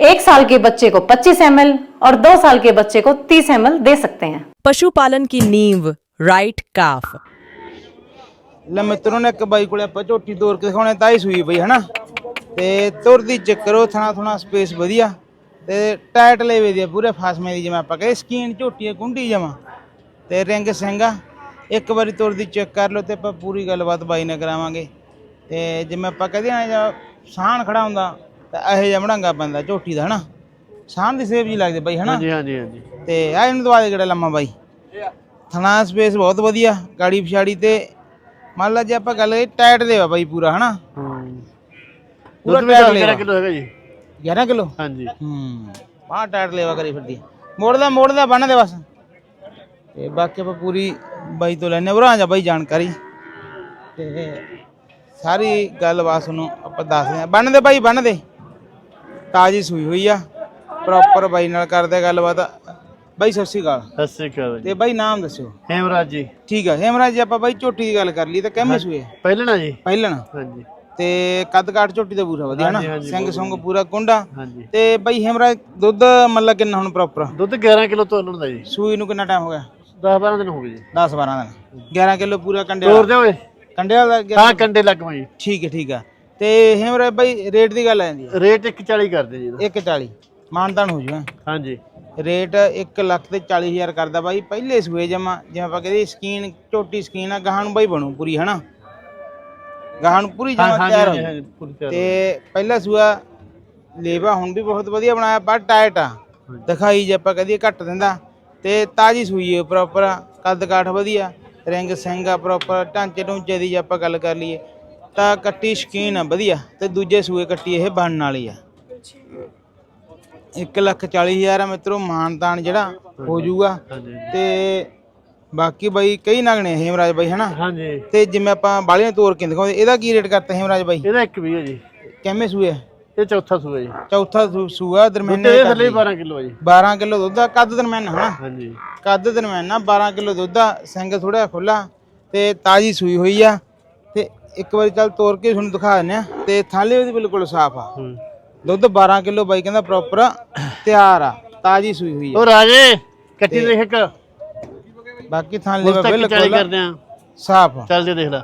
एक साल के बच्चे को 25 एम एल और दो साल के बच्चे को 30 एम एल दे सकते हैं। पशुपालन की नींव, राइट काफ। ਲੈ ਮਿੱਤਰੋਂ ਨੇ ਇੱਕ ਬਾਈ ਕੋਲੇ ਆਪਾਂ ਝੋਟੀ ਤੋਰ ਕੇ ਦਿਖਾਉਣੇ ਤਾਂ ਹੀ ਸੂਈ ਬਈ ਹਨਾ? ਤੇ ਤੁਰਦੀ ਚੱਕਰੋ ਥਣਾ ਥਣਾ ਸਪੇਸ ਵਧੀਆ। ਤੇ ਟਾਈਟ ਲੈਵੇ ਦੀ ਆ, ਪੂਰੇ ਫਾਸਮੇ ਦੀ ਜਿਵੇਂ ਆਪਾਂ ਕਹੇ ਸਕੀਨ ਝੋਟੀ ਹੈ ਕੁੰਡੀ ਜਮਾ। ਤੇ ਰਿੰਗ ਸਿੰਘਾ ਇੱਕ ਵਾਰੀ ਤੁਰਦੀ ਚੈੱਕ ਕਰ ਲਓ ਤੇ ਆਪਾਂ ਪੂਰੀ ਗੱਲਬਾਤ ਬਾਈ ਨਾਲ ਕਰਾਵਾਂਗੇ। ਤੇ ਜਿਵੇਂ ਆਪਾਂ ਕਹਦੇ ਆ ਜਾਂ ਸਾਹਣ ਖੜਾ ਹੁੰਦਾ ਤਾਂ ਇਹੋ ਜਿਹਾ ਮੜਾਂਗਾ ਪੈਂਦਾ ਝੋਟੀ ਦਾ ਹਨਾ? ਸਾਹਣ ਦੀ ਸੇਵ ਜੀ ਲੱਗਦੇ ਬਾਈ ਹਨਾ? ਹਾਂਜੀ ਹਾਂਜੀ ਹਾਂਜੀ। ਤੇ ਆ ਇਹਨੂੰ ਦਵਾ ਦੇ ਕਿਹੜਾ ਲੰਮਾ ਬਾਈ। ਥਣਾ ਸਪੇਸ ਬਹੁਤ ਵਧੀਆ ਗਾੜੀ ਪਿਛਾੜੀ ਤੇ ਮੰਨ ਲਾ ਜੇ ਆਪਾਂ ਗੱਲ ਇਹ ਟਾਇਟ ਦੇ ਬਾਈ ਪੂਰਾ ਹਨਾ? ਪੂਰਾ ਟਾਇਟ ਲੈਵਾ। ਕਿਲੋ ਹੈਗਾ ਜੀ। 11 ਕਿਲੋ? ਹਾਂਜੀ। ਹੂੰ। ਬਾਹ ਟਾਇਟ ਲੈਵਾ ਕਰੀ ਫਿਰਦੀ ਆ। ਮੋੜਦਾ ਮੋੜਦਾ ਬੰਨ ਦੇ ਬਸ। ਤੇ ਬਾਕੀ ਆਪਾਂ ਪੂਰੀ ਬਾਈ ਤੋਂ ਲੈਣੇ ਉਰਾਂ ਜਾ ਬਾਈ ਜਾਣਕਾਰੀ। ਤੇ ਸਾਰੀ ਗੱਲਬਾਤ ਨੂੰ ਆਪਾਂ ਦੱਸਦੇ ਆ। ਬੰਨ ਦੇ ਬਾਈ ਬੰਨ ਦੇ। ਤਾਜੀ ਸੂਈ ਹੋਈ ਆ। ਪ੍ਰੋਪਰ ਬਾਈ ਨਾਲ ਕਰਦੇ ਗੱਲਬਾਤ। ਬਾਈ ਸਤਿ ਸ਼੍ਰੀ ਅਕਾਲ। ਸਤਿ ਸ੍ਰੀ ਅਕਾਲ ਜੀ। ਤੇ ਬਾਈ ਨਾਮ ਦੱਸਿਓ। ਹੇਮਰਾਜ ਜੀ। ਠੀਕ ਆ ਹੇਮਰਾਜ ਜੀ ਆਪਾਂ ਬਾਈ ਝੋਟੀ ਦੀ ਗੱਲ ਕਰ ਲਈ ਤਾਂ ਕਿੰਨੇ ਸੂਏ ਪਹਿਲਣਾ ਜੀ। ਪਹਿਲਣ। ਹਾਂਜੀ। ਤੇ ਕੱਦ ਕਾਠ ਝੋਟੀ ਦਾ ਪੂਰਾ ਵਧੀਆ ਨਾ ਸਿੰਘ ਸੰਗ ਪੂਰਾ ਕੁੰਡਾ ਹਾਂਜੀ। ਤੇ ਬਾਈ ਹੇਮਰਾਜ ਦੁੱਧ ਮਤਲਬ ਕਿੰਨਾ ਹੁਣ ਪ੍ਰੋਪਰ ਦੁੱਧ 11 ਕਿਲੋ ਤੋਲਣ ਦਾ ਜੀ। ਸੂਈ ਨੂੰ ਕਿੰਨਾ ਟਾਈਮ ਹੋ ਗਿਆ? 10 12 ਦਿਨ ਹੋ ਗਏ ਜੀ। 10 12 ਦਿਨ। 11 ਕਿਲੋ ਪੂਰਾ ਕੰਡੇ ਤੋਰ ਵਾਲਾ ਦੇ ਓਏ ਕੰਡੇ ਵਾਲਾ ਗਿਆ- ਹਾਂ ਕੰਡੇ ਲੱਗਵਾ ਜੀ ਠੀਕ ਹੈ ਠੀਕ ਆ। ਤੇ ਹੇਮਰਾਜ ਬਾਈ ਰੇਟ ਦੀ ਗੱਲ ਆ ਜਾਂਦੀ ਹੈ ਰੇਟ 140 ਕਰਦੇ ਜੀ ਇਹਦਾ। 140 ਮਾਨਦਾਨ ਹੋ ਜੂਗਾ ਹਾਂਜੀ। ਰੇਟ 1 ਲੱਖ ਤੇ 40000 ਕਰਦਾ ਬਾਈ ਪਹਿਲੇ ਸੂਏ ਜਮਾ ਜਿਵੇਂ ਆਪਾਂ ਕਹਿੰਦੇ ਸਕੀਨ ਝੋਟੀ ਸਕੀਨ ਆ ਗਾਹਾਂ ਨੂੰ ਬਾਈ ਬਣੂ ਪੂਰੀ ਹਨਾ? ਗਾਹਾਂ ਨੂੰ ਪੂਰੀ ਜਮਾ ਤਿਆਰ ਹੋ ਜਾਊ। ਪੂਰੀ ਤਿਆਰ ਤੇ ਪਹਿਲਾ ਸੂਆ ਲੇਵਾ ਹੁਣ ਵੀ ਬਹੁਤ ਵਧੀਆ ਬਣਾਇਆ ਪਰ ਟਾਈਟ ਆ। ਦਿਖਾਈ ਜੇ ਆਪਾਂ ਕਹਦੀਏ ਘੱਟ ਦਿੰਦਾ। ਤੇ ਤਾਜੀ ਸੂਈ ਹੈ ਪ੍ਰੋਪਰ ਕੱਦ ਕਾਠ ਵਧੀਆ ਰਿੰਗ ਸਿੰਘ ਆ ਪ੍ਰੋਪਰ ਢਾਂਚੇ ਢੂੰਚੇ ਦੀ ਜੇ ਆਪਾਂ ਗੱਲ ਕਰ ਲਈਏ ਤਾਂ ਕੱਟੀ ਸ਼ਕੀਨ ਆ ਵਧੀਆ। ਤੇ ਦੂਜੇ ਸੂਏ ਕੱਟੀ ਇਹ ਬਣਨ ਵਾਲੀ ਆ। 1 ਲੱਖ 40 ਹਜ਼ਾਰ ਆ ਮਿੱਤਰੋ ਮਾਨਤਾਨ ਜਿਹੜਾ ਹੋ ਜਾਊਗਾ। ਤੇ ਬਾਕੀ ਬਾਈ ਕਈ ਨਗ ਨੇ ਹੇਮਰਾਜ ਬਾਈ ਹਨਾ? ਹਾਂਜੀ। ਤੇ ਜਿਵੇਂ ਆਪਾਂ ਬਾਲੀਆਂ ਤੋਰ ਕੇ ਦਿਖਾਉਂਦੇ ਇਹਦਾ ਕੀ ਰੇਟ ਕਰਤਾ ਹੇਮਰਾਜ ਬਾਈ? ਇਹਦਾ ਇੱਕ ਵੀ ਹੈ ਜੀ। ਕਿੰਨੇ ਸੂਏ? ਇਹ ਚੌਥਾ ਸੂਆ ਜੀ। ਚੌਥਾ ਸੂਆ ਦਰਮਿਆਨੇ ਇਹ ਥੱਲੇ 12 ਕਿਲੋ ਜੀ। 12 ਕਿਲੋ ਦੁੱਧ ਦਾ ਕੱਦ ਦਰਮਿਆਨ ਹਨਾ? ਹਾਂਜੀ। ਕੱਦ ਦਰਮਿਆਨਾ 12 ਕਿਲੋ ਦੁੱਧ ਦਾ ਸਿੰਘ ਥੋੜਾ ਖੁੱਲਾ ਤੇ ਤਾਜੀ ਸੂਈ ਹੋਈ ਆ। ਤੇ ਇੱਕ ਵਾਰੀ ਚੱਲ ਤੋੜ ਕੇ ਤੁਹਾਨੂੰ ਦਿਖਾ ਦਿੰਦੇ ਆ ਤੇ ਥਾਲੇ ਉਹਦੀ ਬਿਲਕੁਲ ਸਾਫ਼ ਆ। ਹੂੰ। ਦੁੱਧ 12 ਕਿਲੋ ਬਾਈ ਕਹਿੰਦਾ ਪ੍ਰੋਪਰ ਤਿਆਰ ਆ ਤਾਜੀ ਸੂਈ ਹੋਈ ਆ। ਉਹ ਰਾਜੇ ਕੱਟੀ ਦੇਖ ਇੱਕ। ਬਾਕੀ ਤੱਕ 40 ਬਿਲਕੁਲ ਕਰਦੇ ਆ। ਸਾਫ਼ ਚੱਲ ਜੇ ਦੇਖ ਲੈ।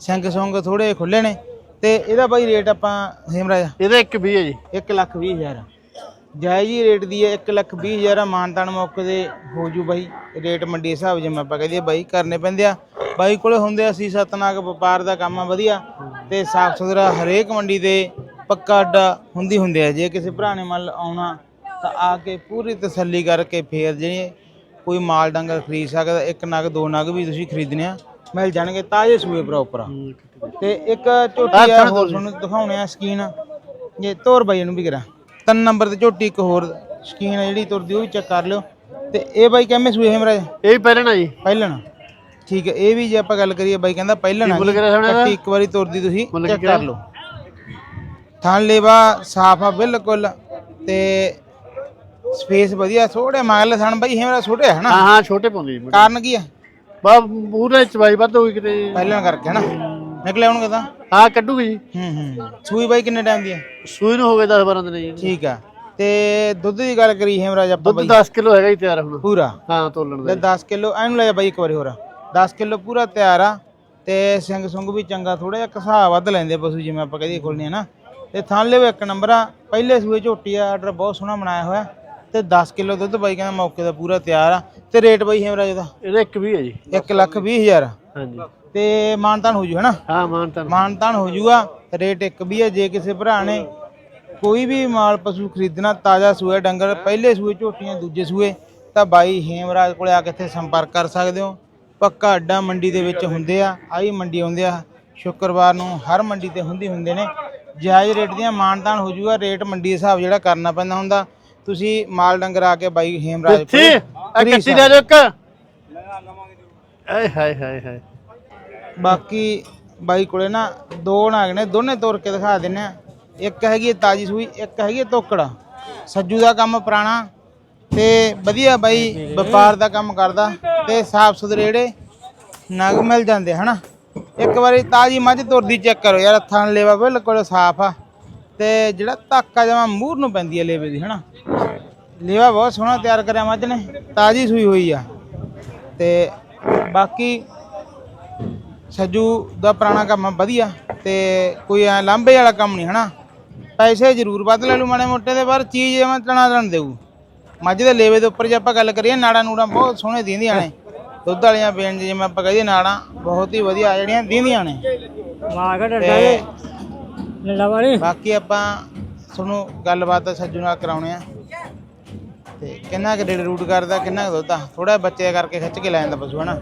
ਸਿੰਘ ਸੰਗ ਥੋੜੇ ਖੁੱਲੇ ਨੇ। ਤੇ ਇਹਦਾ ਬਾਈ ਰੇਟ ਆਪਾਂ ਹੇਮਰਾਜ ਇਹਦਾ ਇੱਕ ਵੀ ਹੈ ਜੀ। 1 ਲੱਖ 20 ਹਜ਼ਾਰ ਜਾਇਜ਼ ਹੀ ਰੇਟ ਦੀ ਹੈ 1 ਲੱਖ 20 ਹਜ਼ਾਰ ਮਾਨਤਾਨ ਮੌਕੇ ਦੇ ਹੋ ਜੂ ਬਾਈ। ਰੇਟ ਮੰਡੀ ਦੇ ਹਿਸਾਬ ਜਿਵੇਂ ਆਪਾਂ ਕਹਦੇ ਬਾਈ ਕਰਨੇ ਪੈਂਦੇ ਆ। ਬਾਈ ਕੋਲੇ ਹੁੰਦੇ ਆ ਸੀ ਸਤਨਾਗ ਵਪਾਰ ਦਾ ਕੰਮ ਆ ਵਧੀਆ। ਤੇ ਸਾਫ਼ ਸੁਥਰਾ ਹਰੇਕ ਮੰਡੀ ਦੇ ਪੱਕਾ ਅੱਡਾ ਹੁੰਦੀ ਹੁੰਦੇ ਆ ਜੇ ਕਿਸੇ ਭਰਾ ਨੇ ਮੰਨ ਲਓ ਆਉਣਾ ਤਾਂ ਆ ਕੇ ਪੂਰੀ ਤਸੱਲੀ ਕਰਕੇ ਫੇਰ ਜਿਹੜੇ ਕੋਈ ਮਾਲ ਡੰਗਰ ਖਰੀਦ ਸਕਦਾ ਇੱਕ ਨਗ ਦੋ ਨਗ ਵੀ ਤੁਸੀਂ ਖਰੀਦਣੇ ਆ ਮਿਲ ਜਾਣਗੇ ਤਾਜ਼ੇ ਸੂਏ ਪ੍ਰੋਪਰ ਤੇ ਇੱਕ ਝੋਟੀ ਆ ਹੋਰ ਤੁਹਾਨੂੰ ਦਿਖਾਉਣੇ ਆ ਸਕੀਨ। ਜੇ ਤੋਰ ਬਾਈ ਨੂੰ ਵੀ ਕਰਾਂ। ਤਿੰਨ ਨੰਬਰ ਤੇ ਝੋਟੀ ਇੱਕ ਹੋਰ ਸਕੀਨ ਆ ਜਿਹੜੀ ਤੁਰਦੀ ਉਹ ਵੀ ਚੈੱਕ ਕਰ ਲਿਓ। ਤੇ ਇਹ ਬਾਈ ਕਿਵੇਂ ਸੂਏ ਹਮਰਾਜ ਇਹ ਵੀ ਪਹਿਲਣਾ ਜੀ। ਪਹਿਲਣ। ਠੀਕ ਹੈ ਇਹ ਵੀ ਜੇ ਆਪਾਂ ਗੱਲ ਕਰੀਏ ਬਾਈ ਕਹਿੰਦਾ ਪਹਿਲਣ ਆ ਮੁੱਲ ਕਿਹੜਾ ਸਾਹਮਣੇ ਕੱਟੀ ਇੱਕ ਵਾਰੀ ਤੁਰਦੀ ਤੁਸੀਂ ਮੁੱਲ ਚੈੱਕ ਕਿਹੜਾ? ਕਰ ਲਓ। ਥਣ ਲੇਵਾ ਸਾਫ਼ ਆ ਬਿਲਕੁਲ ਤੇ ਸਪੇਸ ਵਧੀਆ ਥੋੜੇ ਮਗਲੇ ਥਣ ਬਾਈ ਹਮਰਾ ਛੋਟੇ ਹੈ ਨਾ ਹਾਂ ਹਾਂ ਛੋਟੇ ਪਾਉਂਦੇ ਜੀ ਕਾਰਨ ਕੀ ਹੈ ਬਾ ਪੂਰੇ ਚਵਾਈ ਵੱਧ ਹੋਈ ਕਿਤੇ। ਪਹਿਲਾਂ ਕਰਕੇ ਹਨਾ? ਨਿਕਲੇ ਆਉਣਗੇ ਤਾਂ ਹਾਂ ਕੱਢੂਗੀ ਜੀ। ਹੂੰ ਹੂੰ। ਸੂਈ ਬਾਈ ਕਿੰਨੇ ਟਾਈਮ ਦੀ ਹੈ ਸੂਈ ਨੂੰ ਹੋ ਗਏ 10 12 ਦਿਨ ਜੀ। ਠੀਕ ਆ। ਤੇ ਦੁੱਧ ਦੀ ਗੱਲ ਕਰੀ ਹੇਮਰਾਜ ਆਪਾਂ ਦੁੱਧ ਬਾਈ। 10 ਕਿਲੋ ਹੈਗਾ ਜੀ ਤਿਆਰ ਹੁਣ। ਪੂਰਾ? ਹਾਂ ਤੋਲਣ ਦਾ 10 ਕਿਲੋ ਐਨੂੰ ਲੈ ਜਾ ਬਾਈ ਇੱਕ ਵਾਰੀ ਹੋਰ। 10 ਕਿਲੋ ਪੂਰਾ ਤਿਆਰ ਆ। ਤੇ ਸਿੰਘ ਸੁੰਗ ਵੀ ਚੰਗਾ ਥੋੜਾ ਜਿਹਾ ਘਸਾ ਵੱਧ ਲੈਂਦੇ ਪਸ਼ੂ ਜਿਵੇਂ ਆਪਾਂ ਕਹਦੇ ਖੋਲਨੇ ਆ ਨਾ ਤੇ ਥਾਂ ਲਿਓ ਇੱਕ ਨੰਬਰ ਆ। ਪਹਿਲੇ ਸੂਏ ਝੋਟੀ ਆ ਆਰਡਰ ਬਹੁਤ ਸੋਹਣਾ ਬਣਾਇਆ ਹੋਇਆ। ਤੇ 10 ਕਿਲੋ ਦੁੱਧ ਬਾਈ ਕਹਿੰਦਾ ਮੌਕੇ ਦਾ ਪੂਰਾ ਤਿਆਰ ਆ। ਤੇ ਰੇਟ ਬਾਈ ਹੇਮਰਾਜ ਦਾ? ਇਹਦਾ ਇੱਕ ਵੀ ਹੈ ਜੀ। 1 ਲੱਖ 20 ਹਜ਼ਾਰ। ਹਾਂਜੀ। ਤੇ ਮਾਨਤਾਨ ਹੋ ਜੂ ਹੈਨਾ? ਹਾਂ ਮਾਨਤਾ ਮਾਨਤਾਨ ਹੋ ਜੂਗਾ। ਰੇਟ ਇੱਕ ਵੀ ਹੈ ਜੇ ਕਿਸੇ ਭਰਾ ਨੇ ਕੋਈ ਵੀ ਮਾਲ ਪਸ਼ੂ ਖਰੀਦਣਾ ਤਾਜ਼ਾ ਸੂਏ ਡੰਗਰ ਪਹਿਲੇ ਸੂਏ ਝੋਟੀਆਂ ਦੂਜੇ ਸੂਏ ਤਾਂ ਬਾਈ ਹੇਮਰਾਜ ਕੋਲੇ ਆ ਕੇ ਇੱਥੇ ਸੰਪਰਕ ਕਰ ਸਕਦੇ ਹੋ। ਪੱਕਾ ਅੱਡਾ ਮੰਡੀ ਦੇ ਵਿੱਚ ਹੁੰਦੇ ਆ। ਆਹੀ ਮੰਡੀ ਆਉਂਦੇ ਆ। ਸ਼ੁੱਕਰਵਾਰ ਨੂੰ ਹਰ ਮੰਡੀ ਤੇ ਹੁੰਦੀ ਹੁੰਦੇ ਨੇ। ਜਾਇਜ਼ ਰੇਟ ਦੀਆਂ ਮਾਨਤਾਨ ਹੋ ਜੂਗਾ ਰੇਟ ਮੰਡੀ ਦੇ ਹਿਸਾਬ ਜਿਹੜਾ ਕਰਨਾ ਪੈਂਦਾ ਹੁੰਦਾ। ਤੁਸੀਂ ਮਾਲ ਡੰਗਰ ਆ ਕੇ ਬਾਈ ਹੇਮਰਾਜ ਇੱਥੇ ਖਰੀਦ ਕੱਟੀ ਲੈ ਜਾਓ ਇੱਕ। ਆਏ ਹਾਏ ਹਾਏ ਹਾਏ। ਬਾਕੀ ਬਾਈ ਕੋਲੇ ਨਾ ਦੋ ਨਾਗ ਨੇ ਦੋਨੇ ਤੋੜ ਕੇ ਦਿਖਾ ਦਿੰਨੇ ਆ। ਇੱਕ ਹੈਗੀ ਹੈ ਤਾਜੀ ਸੂਈ ਇੱਕ ਹੈਗੀ ਹੈ ਤੋਕੜਾ। ਸੱਜੂ ਦਾ ਕੰਮ ਪੁਰਾਣਾ ਤੇ ਵਧੀਆ ਬਾਈ ਵਪਾਰ ਦਾ ਕੰਮ ਕਰਦਾ ਤੇ ਸਾਫ਼ ਸੁਥਰੇ ਜਿਹੜੇ ਨਗ ਮਿਲ ਜਾਂਦੇ ਹਨਾ? ਇੱਕ ਵਾਰੀ ਤਾਜੀ ਮੱਝ ਤੁਰਦੀ ਚੈੱਕ ਕਰੋ ਯਾਰ, ਹੱਥਾਂ ਨਾਲ ਲੇਵਾ ਬਿਲਕੁਲ ਸਾਫ਼ ਆ। ਤੇ ਜਿਹੜਾ ਧਾਕਾ ਜਮਾ ਮੂੰਹ ਨੂੰ ਪੈਂਦੀ ਹੈ ਲੇਵੇ ਦੀ, ਹਨਾ? ਲੇਵਾ ਬਹੁਤ ਸੋਹਣਾ ਤਿਆਰ ਕਰਿਆ ਮੱਝ ਨੇ, ਤਾਜੀ ਸੂਈ ਹੋਈ ਆ। ਤੇ ਬਾਕੀ ਸੱਜੂ ਦਾ ਪੁਰਾਣਾ ਕੰਮ ਵਧੀਆ। ਤੇ ਕੋਈ ਐ ਲਾਂਬੇ ਵਾਲਾ ਕੰਮ ਨਹੀਂ, ਹਨਾ? ਪੈਸੇ ਜ਼ਰੂਰ ਵੱਧ ਲੈ ਲੂ ਮਾੜੇ ਮੋਟੇ ਦੇ, ਪਰ ਚੀਜ਼ ਜਮਾ ਤਣਾ ਤਣ ਦੇਊ। ਮੱਝ ਦੇ ਲੇਵੇ ਦੇ ਉੱਪਰ ਜੇ ਆਪਾਂ ਗੱਲ ਕਰੀਏ, ਨਾੜਾਂ ਨੂੜਾਂ ਬਹੁਤ ਸੋਹਣੇ ਦਿੰਦੀਆਂ ਨੇ। ਦੁੱਧ ਵਾਲੀਆਂ ਪੀਣ ਜਿਵੇਂ ਆਪਾਂ ਕਹੀਏ ਨਾੜਾਂ ਬਹੁਤ ਹੀ ਵਧੀਆ ਜਿਹੜੀਆਂ ਦਿੰਦੀਆਂ ਨੇ। ਮਾਗੜ ਤੇ ਲੱਲਾ ਵਾਲੀ। ਬਾਕੀ ਆਪਾਂ ਤੁਹਾਨੂੰ ਗੱਲਬਾਤ ਸੱਜੂ ਨਾਲ ਕਰਾਉਣੇ ਆ। ਤੇ ਕਿੰਨਾ ਕੁ ਡੇਢ ਰੂਟ ਕਰਦਾ ਕਿੰਨਾ ਕੁ ਦੁੱਧ ਆ? ਥੋੜਾ ਬੱਚੇ ਕਰਕੇ ਖਿੱਚ ਕੇ ਲੈ ਜਾਂਦਾ ਪਸ਼ੂ ਹਨਾ?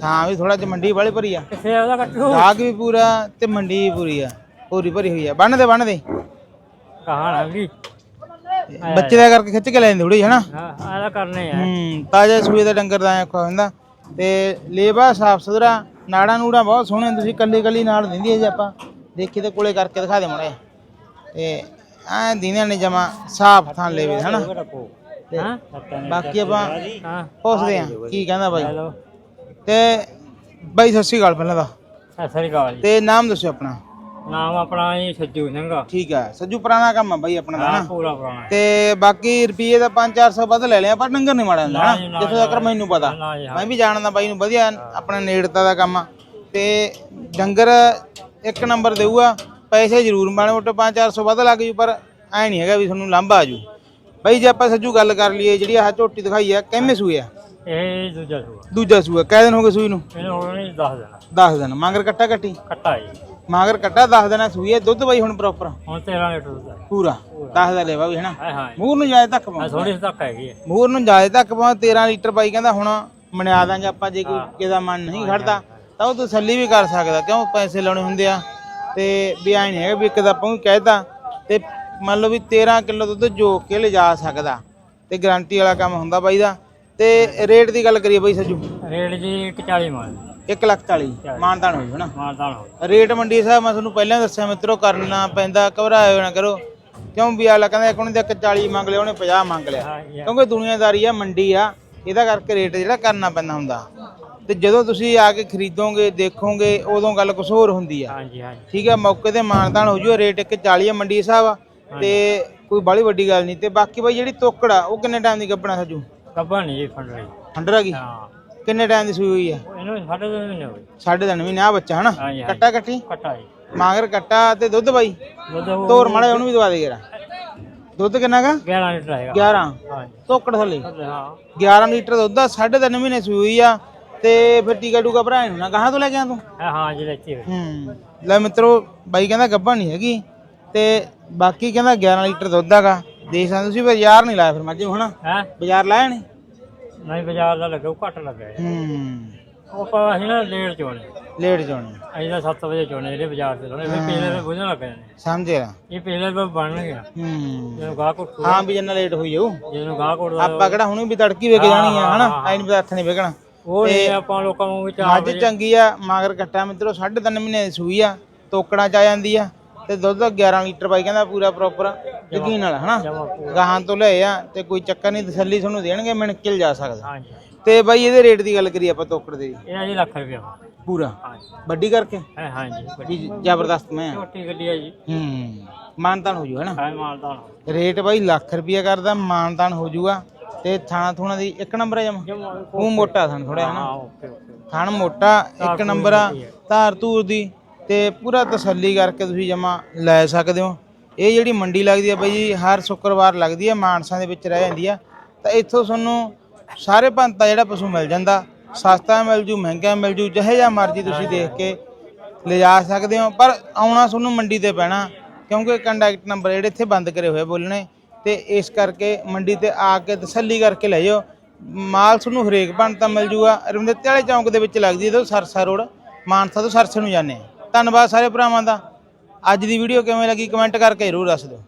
ਥਾਂ ਵੀ ਥੋੜਾ ਜਿਹਾ ਮੰਡੀ ਵਾਲੀ ਭਰੀ ਆ। ਕਿੱਥੇ ਉਹਦਾ ਕੱਟੂ? ਗਾਹਕ ਵੀ ਪੂਰਾ ਤੇ ਮੰਡੀ ਵੀ ਪੂਰੀ ਆ। ਪੂਰੀ ਭਰੀ ਹੋਈ ਆ। ਬੰਨ ਦੇ ਬੰਨ ਦੇ। ਕਹਾਂ ਲੰਗੀ ਬੱਚੇ ਦਾ ਕਰਕੇ ਖਿੱਚ ਕੇ ਲੈ ਜਾਂਦੇ ਥੋੜੀ ਹਨਾ? ਹਾਂ ਆਲਾ ਕਰਨੇ ਆ ਹੂੰ। ਤਾਜ਼ਾ ਸੂਏ ਦਾ ਡੰਗਰ ਦਾ ਆਖਾ ਹੁੰਦਾ। ਤੇ ਲੇਬਾ ਸਾਫ਼ ਸੁਥਰਾ ਨਾੜਾਂ ਨੂੜਾਂ ਬਹੁਤ ਸੋਹਣੇ ਤੁਸੀਂ ਕੱਲੀ ਕੱਲੀ ਨਾਲ ਦਿੰਦੀ ਹੈ ਜੇ ਆਪਾਂ। ਦੇਖੀ ਤੇ ਕੋਲੇ ਕਰਕੇ ਦਿਖਾ ਦੇ ਮੜੇ ਤੇ ਐ ਦਿਨਾਂ ਨੇ ਜਮਾ ਸਾਫ਼ ਥਾਂ ਲੇਵੇ ਹਨਾ? ਤੇ ਹਾਂ? ਬਾਕੀ ਆਪਾਂ ਹਾਂ। ਪੁੱਛਦੇ ਆ ਕੀ ਕਹਿੰਦਾ ਬਾਈ? ਤੇ ਬਾਈ ਸਤਿ ਸ਼੍ਰੀ ਅਕਾਲ ਪਹਿਲਾਂ ਦਾ ਸਤਿ ਸ੍ਰੀ ਅਕਾਲ ਤੇ ਨਾਮ ਦੱਸੋ ਆਪਣਾ। ਨਾਮ ਆਪਣਾ ਜੀ ਸੱਜੂ ਸਿੰਘ ਠੀਕ ਆ ਸੱਜੂ ਪੁਰਾਣਾ ਕੰਮ ਆ ਬਾਈ ਆਪਣਾ ਦਾ ਹਾਂ ਪੂਰਾ ਪੁਰਾਣਾ। ਤੇ ਬਾਕੀ ਰੁਪਏ ਦਾ 5-400 ਵੱਧ ਲੈ ਲਿਆ ਪਰ ਡੰਗਰ ਨਹੀਂ ਮਾੜਾ ਹੁੰਦਾ ਨਾ ਜੀ, ਨਾ ਜਿੱਥੋਂ ਤੱਕ ਮੈਨੂੰ ਪਤਾ। ਨਾ ਜੀ, ਹਾਂ। ਮੈਂ ਵੀ ਜਾਣਦਾ ਬਾਈ ਨੂੰ ਵਧੀਆ ਆਪਣਾ ਨੇੜਤਾ ਦਾ ਕੰਮ ਆ। ਤੇ ਡੰਗਰ ਇੱਕ ਨੰਬਰ ਦੇਊਗਾ ਪੈਸੇ ਜ਼ਰੂਰ ਮਾੜੇ ਮੋਟੇ 5-400 ਵੱਧ ਲੱਗ ਜੂ ਪਰ ਐ ਨਹੀਂ ਹੈਗਾ ਵੀ ਤੁਹਾਨੂੰ ਲਾਂਭਾ ਆਜੂ ਬਾਈ ਜੇ ਆਪਾਂ ਸੱਜੂ ਗੱਲ ਕਰ ਲਈਏ ਜਿਹੜੀ ਆਹ ਝੋਟੀ ਦਿਖਾਈ ਆ ਕਿੰਨੇ ਸੂਏ ਆ? ਇਹ ਦੂਜਾ ਸੂਆ। ਦੂਜਾ ਸੂਆ ਕਿਹ ਦਿਨ ਹੋ ਗਏ ਸੂਈ ਨੂੰ? ਇਹਨੂੰ ਹੋ ਗਏ 10 ਦਿਨ। 10 ਦਿਨ ਮਾਂਗਰ ਕੱਟਾ ਕੱਟੀ? ਕੱਟਾ ਜੀ। ਮਾਂਗਰ ਕੱਟਾ 10 ਦਿਨਾਂ ਸੂਈ ਹੈ ਦੁੱਧ ਬਾਈ ਹੁਣ ਪ੍ਰੋਪਰ ਹੁਣ 13 ਲੀਟਰ ਦੁੱਧ ਹੈ ਪੂਰਾ 10 ਦਾ ਲੈਵਾ ਵੀ ਹਨਾ ਮੂਰ ਨੂੰ ਜਾਏ ਤੱਕ ਆ ਥੋੜੀ ਜਿਹੀ ਤੱਕ ਹੈਗੀ ਹੈ ਮੂਰ ਨੂੰ ਜਾਏ ਤੱਕ ਪਾਉਂ 13 ਲੀਟਰ ਬਾਈ ਕਹਿੰਦਾ ਹੁਣ ਮਨਿਆ ਦਾਂਗੇ ਆਪਾਂ ਜੇ ਕੋਈ ਕਿਦਾ ਮਨ ਨਹੀਂ ਖੜਦਾ ਤਾਂ ਉਹ ਤਸੱਲੀ ਵੀ ਕਰ ਸਕਦਾ ਕਿਉਂ ਪੈਸੇ ਲਾਉਣੇ ਹੁੰਦੇ ਆ? ਤੇ ਵੀ ਐ ਨਹੀਂ ਹੈਗਾ ਵੀ ਇੱਕ ਦਾ ਆਪਾਂ ਨੂੰ ਕਹਿਤਾ ਤੇ ਮੰਨ ਲਓ ਵੀ 13 ਕਿਲੋ ਦੁੱਧ ਜੋਕ ਕੇ ਲਿਜਾ ਸਕਦਾ ਤੇ ਗਾਰੰਟੀ ਵਾਲਾ ਕੰਮ ਹੁੰਦਾ ਬਾਈ ਦਾ। ਤੇ ਰੇਟ ਦੀ ਗੱਲ ਕਰੀਏ ਬਾਈ ਸੱਜੂ। ਰੇਟ ਜੀ 140 ਮਾਲ। 1 ਲੱਖ 40 ਮਾਨਤਾਨ ਹੋਈ ਹਨਾ? ਮਾਲਦਾਨ ਹੋ ਰੇਟ ਮੰਡੀ ਸਾਹਿਬ ਮੈਂ ਤੁਹਾਨੂੰ ਪਹਿਲਾਂ ਦੱਸਿਆ ਮਿੱਤਰੋ ਕਰਨਾ ਪੈਂਦਾ ਘਬਰਾਇਓ ਨਾ ਕਰੋ। ਕਿਉਂ ਵੀ ਆਲਾ ਕਹਿੰਦਾ ਇੱਕ ਉਹਨੇ ਤੇ ਇੱਕ 40 ਮੰਗ ਲਿਆ ਉਹਨੇ 50 ਮੰਗ ਲਿਆ। ਕਿਉਂਕਿ ਦੁਨੀਆਦਾਰੀ ਆ ਮੰਡੀ ਆ ਇਹਦਾ ਕਰਕੇ ਰੇਟ ਜਿਹੜਾ ਕਰਨਾ ਪੈਂਦਾ ਹੁੰਦਾ। ਤੇ ਜਦੋਂ ਤੁਸੀਂ ਆ ਕੇ ਖਰੀਦੋਗੇ ਦੇਖੋਗੇ ਉਦੋਂ ਗੱਲ ਕੁਝ ਹੋਰ ਹੁੰਦੀ ਆ। ਠੀਕ ਆ ਮੌਕੇ ਤੇ ਮਾਨਤਾਨ ਹੋ ਜੂ ਰੇਟ ਇੱਕ 40 ਆ ਮੰਡੀ ਸਾਹਿਬ ਤੇ ਕੋਈ ਬਾਲੀ ਵੱਡੀ ਗੱਲ ਨਹੀਂ। ਤੇ ਬਾਕੀ ਬਾਈ ਜਿਹੜੀ ਤੋਕੜਾ ਉਹ ਕਿੰਨੇ ਟਾਈਮ ਦੀ ਗੱਬਣਾ ਸੱਜੂ? ਕੱਬਾ ਨਹੀਂ ਜੀ ਫੰਡ ਰਹੀ ਠੰਡਰ ਆ ਗਈ? ਹਾਂ। ਕਿੰਨੇ ਟਾਈਮ ਦੀ ਸੂਈ ਹੋਈ ਆ? ਇਹਨੂੰ ਸਾਡੇ ਦੋ ਮਹੀਨੇ ਹੋ ਗਏ ਸਾਢੇ ਤਿੰਨ ਮਹੀਨੇ ਆ ਬੱਚਾ ਹਨਾ? ਹਾਂ ਹਾਂ ਕੱਟਾ ਕੱਟੀ? ਕੱਟਾ ਜੀ। ਮਾਗਰ ਕੱਟਾ ਤੇ ਦੁੱਧ ਬਾਈ? ਦੁੱਧ ਉਹ ਤੋਰ ਮਾੜਾ ਜਿਹਾ ਉਹਨੂੰ ਵੀ ਦਵਾ ਦੇ ਯਾਰ ਦੁੱਧ ਕਿੰਨਾ ਗਾ 11 ਲੀਟਰ ਹੈਗਾ। 11 ਹਾਂ ਜੀ ਤੋਕੜ ਥੱਲੇ ਹਾਂ। 11 ਲੀਟਰ ਦੁੱਧ ਆ ਸਾਢੇ ਤਿੰਨ ਮਹੀਨੇ ਸੂਈ ਹੋਈ ਆ। ਤੇ ਫਿਰ ਟੀਕਾ ਟੂਕਾ ਭਰਾਏ ਨੂੰ ਨਾ ਕਹਾਂ ਤੋਂ ਲੈ ਕੇ ਆ ਤੂੰ? ਹਾਂ ਹਾਂ ਜੀ ਲੈਤੀ ਹੋਈ ਹੂੰ। ਲੈ ਮਿੱਤਰੋ ਬਾਈ ਕਹਿੰਦਾ ਗੱਭਾ ਨਹੀਂ ਹੈਗੀ। ਤੇ ਬਾਕੀ ਕਹਿੰਦਾ 11 ਲੀਟਰ ਦੁੱਧ ਹੈਗਾ। ਦੇਖ ਸਕਦੇ ਤੁਸੀਂ ਬਾਜ਼ਾਰ ਨਹੀਂ ਲਾਇਆ ਫਿਰ ਮੱਝ ਨੂੰ ਹਨਾ? ਹੈ? ਬਾਜ਼ਾਰ ਲਾਇਆ ਨਹੀਂ? ਨਹੀਂ ਬਾਜ਼ਾਰ ਦਾ ਲੱਗਾ ਉਹ ਘੱਟ ਲੱਗਾ ਹੈ ਹੂੰ। ਉਹ ਪਾ ਅਸੀਂ ਨਾ ਲੇਟ ਚੋਣੇ ਲੇਟ ਜਾਣੀ ਅਸੀਂ ਤਾਂ 7 ਵਜੇ ਚੋਣੇ ਜਿਹੜੇ ਬਾਜ਼ਾਰ ਤੇ ਲਾਉਣੇ ਫਿਰ ਪਿਛਲੇ ਤੇ ਬੁਝਣ ਲੱਗ ਜਾਂਦੇ। ਸਮਝਿਆ ਇਹ ਪਿਛਲੇ ਤੇ ਬਣ ਗਿਆ। ਹੂੰ। ਜਦੋਂ ਗਾਹ ਕੋਟ ਹਾਂ ਵੀ ਜੰਨਾ ਲੇਟ ਹੋਈ ਜਾਊ। ਜਦੋਂ ਗਾਹ ਕੋਟ ਆਪਾਂ ਕਿਹੜਾ ਹੁਣੇ ਵੀ ਤੜਕੀ ਵੇਖ ਜਾਣੀ ਆ ਹਨਾ? ਐ ਨਹੀਂ ਪਤਾ ਹੱਥ ਨਹੀਂ ਵੇਖਣਾ। ਉਹ ਨਹੀਂ ਆਪਾਂ ਲੋਕਾਂ ਨੂੰ ਵੀ ਚਾਰ ਮੱਝ ਚੰਗੀ ਆ ਮਾਗਰ ਕੱਟਾ ਮਿੱਤਰੋ ਸਾਢੇ ਤਿੰਨ ਮਹੀਨੇ ਦੀ ਸੂਈ ਆ ਤੋਕੜਾਂ ਚ ਆ ਜਾਂਦੀ ਆ। ਤੇ ਦੁੱਧ 11 ਲੀਟਰ ਬਾਈ ਕਹਿੰਦਾ ਪੂਰਾ ਪ੍ਰੋਪਰ ਯਕੀਨ ਨਾਲ ਹਨਾ? ਗਾਹਾਂ ਤੋਂ ਲਏ ਆ ਤੇ ਕੋਈ ਚੱਕਰ ਨਹੀਂ ਤਸੱਲੀ ਤੁਹਾਨੂੰ ਦੇਣਗੇ ਮਿਣ ਕੇ ਜਾ ਸਕਦਾ। ਹਾਂਜੀ। ਤੇ ਬਾਈ ਇਹਦੇ ਰੇਟ ਦੀ ਗੱਲ ਕਰੀਏ ਆਪਾਂ ਤੋਕੜ ਦੇ। ਇਹ ਜੀ ਲੱਖ ਰੁਪਇਆ ਪੂਰਾ? ਹਾਂਜੀ। ਵੱਡੀ ਕਰਕੇ? ਹੈ ਹਾਂਜੀ ਵੱਡੀ। ਜ਼ਬਰਦਸਤ ਮੈਂ। ਛੋਟੀ ਗੱਡੀ ਹੈ ਜੀ। ਹੂੰ ਮਾਨਤਾਨ ਹੋ ਜੂ ਹਨਾ? ਹੈ ਮਾਲਦਾਨ ਰੇਟ ਬਾਈ ਲੱਖ ਰੁਪਿਆ ਕਰਦਾ ਮਾਨਤਾਨ ਹੋ ਜੂਗਾ। ਤੇ ਥਾਣਾ ਥੁਣਾ ਦੀ ਇੱਕ ਨੰਬਰ ਆ ਜਮਾ? ਉਹ ਮੋਟਾ ਥਣ ਥੋੜਾ ਹਾਂ ਹਨਾ ਓਕੇ ਓਕੇ। ਥਣ ਮੋਟਾ ਇੱਕ ਨੰਬਰ ਆ ਧਾਰ ਧੂਰ ਦੀ। ਤੇ ਪੂਰਾ ਤਸੱਲੀ ਕਰਕੇ ਤੁਸੀਂ ਜਮਾ ਲੈ ਸਕਦੇ ਹੋ। ਇਹ ਜਿਹੜੀ ਮੰਡੀ ਲੱਗਦੀ ਹੈ ਬਾਈ ਜੀ, ਹਰ ਸ਼ੁੱਕਰਵਾਰ ਲੱਗਦੀ ਹੈ ਮਾਨਸਾ ਦੇ ਵਿੱਚ ਰਹਿ ਜਾਂਦੀ ਆ। ਤਾਂ ਇੱਥੋਂ ਤੁਹਾਨੂੰ ਸਾਰੇ ਭੰਤਾ ਜਿਹੜਾ ਪਸ਼ੂ ਮਿਲ ਜਾਂਦਾ, ਸਸਤਾ ਮਿਲ ਜੂ, ਮਹਿੰਗਾ ਮਿਲ ਜੂ, ਜਿਹੇ ਜਿਹਾ ਮਰਜ਼ੀ ਤੁਸੀਂ ਦੇਖ ਕੇ ਲਿਜਾ ਸਕਦੇ ਹੋ। ਪਰ ਆਉਣਾ ਤੁਹਾਨੂੰ ਮੰਡੀ ਤੇ ਪੈਣਾ, ਕਿਉਂਕਿ ਕੰਟੈਕਟ ਨੰਬਰ ਜਿਹੜੇ ਇੱਥੇ ਬੰਦ ਕਰੇ ਹੋਏ ਬੋਲਣੇ, ਤੇ ਇਸ ਕਰਕੇ ਮੰਡੀ ਤੇ ਆ ਕੇ ਤਸੱਲੀ ਕਰਕੇ ਲੈ ਜਾਓ। ਮਾਲ ਤੁਹਾਨੂੰ ਹਰੇਕ ਬਣਤਾ ਮਿਲ ਜੂਗਾ। ਰਵਿੰਦਰਤੇ ਵਾਲੇ ਚੌਂਕ ਦੇ ਵਿੱਚ ਲੱਗਦੀ ਹੈ ਤੇ ਸਰਸਾ ਰੋਡ, ਮਾਨਸਾ ਤੋਂ ਸਰਸੇ ਨੂੰ ਜਾਂਦੇ ਆ। ਧੰਨਵਾਦ ਸਾਰੇ ਭਰਾਵਾਂ ਦਾ। ਅੱਜ ਦੀ ਵੀਡੀਓ ਕਿਵੇਂ ਲੱਗੀ ਕਮੈਂਟ ਕਰਕੇ ਜ਼ਰੂਰ ਦੱਸ ਦਿਓ।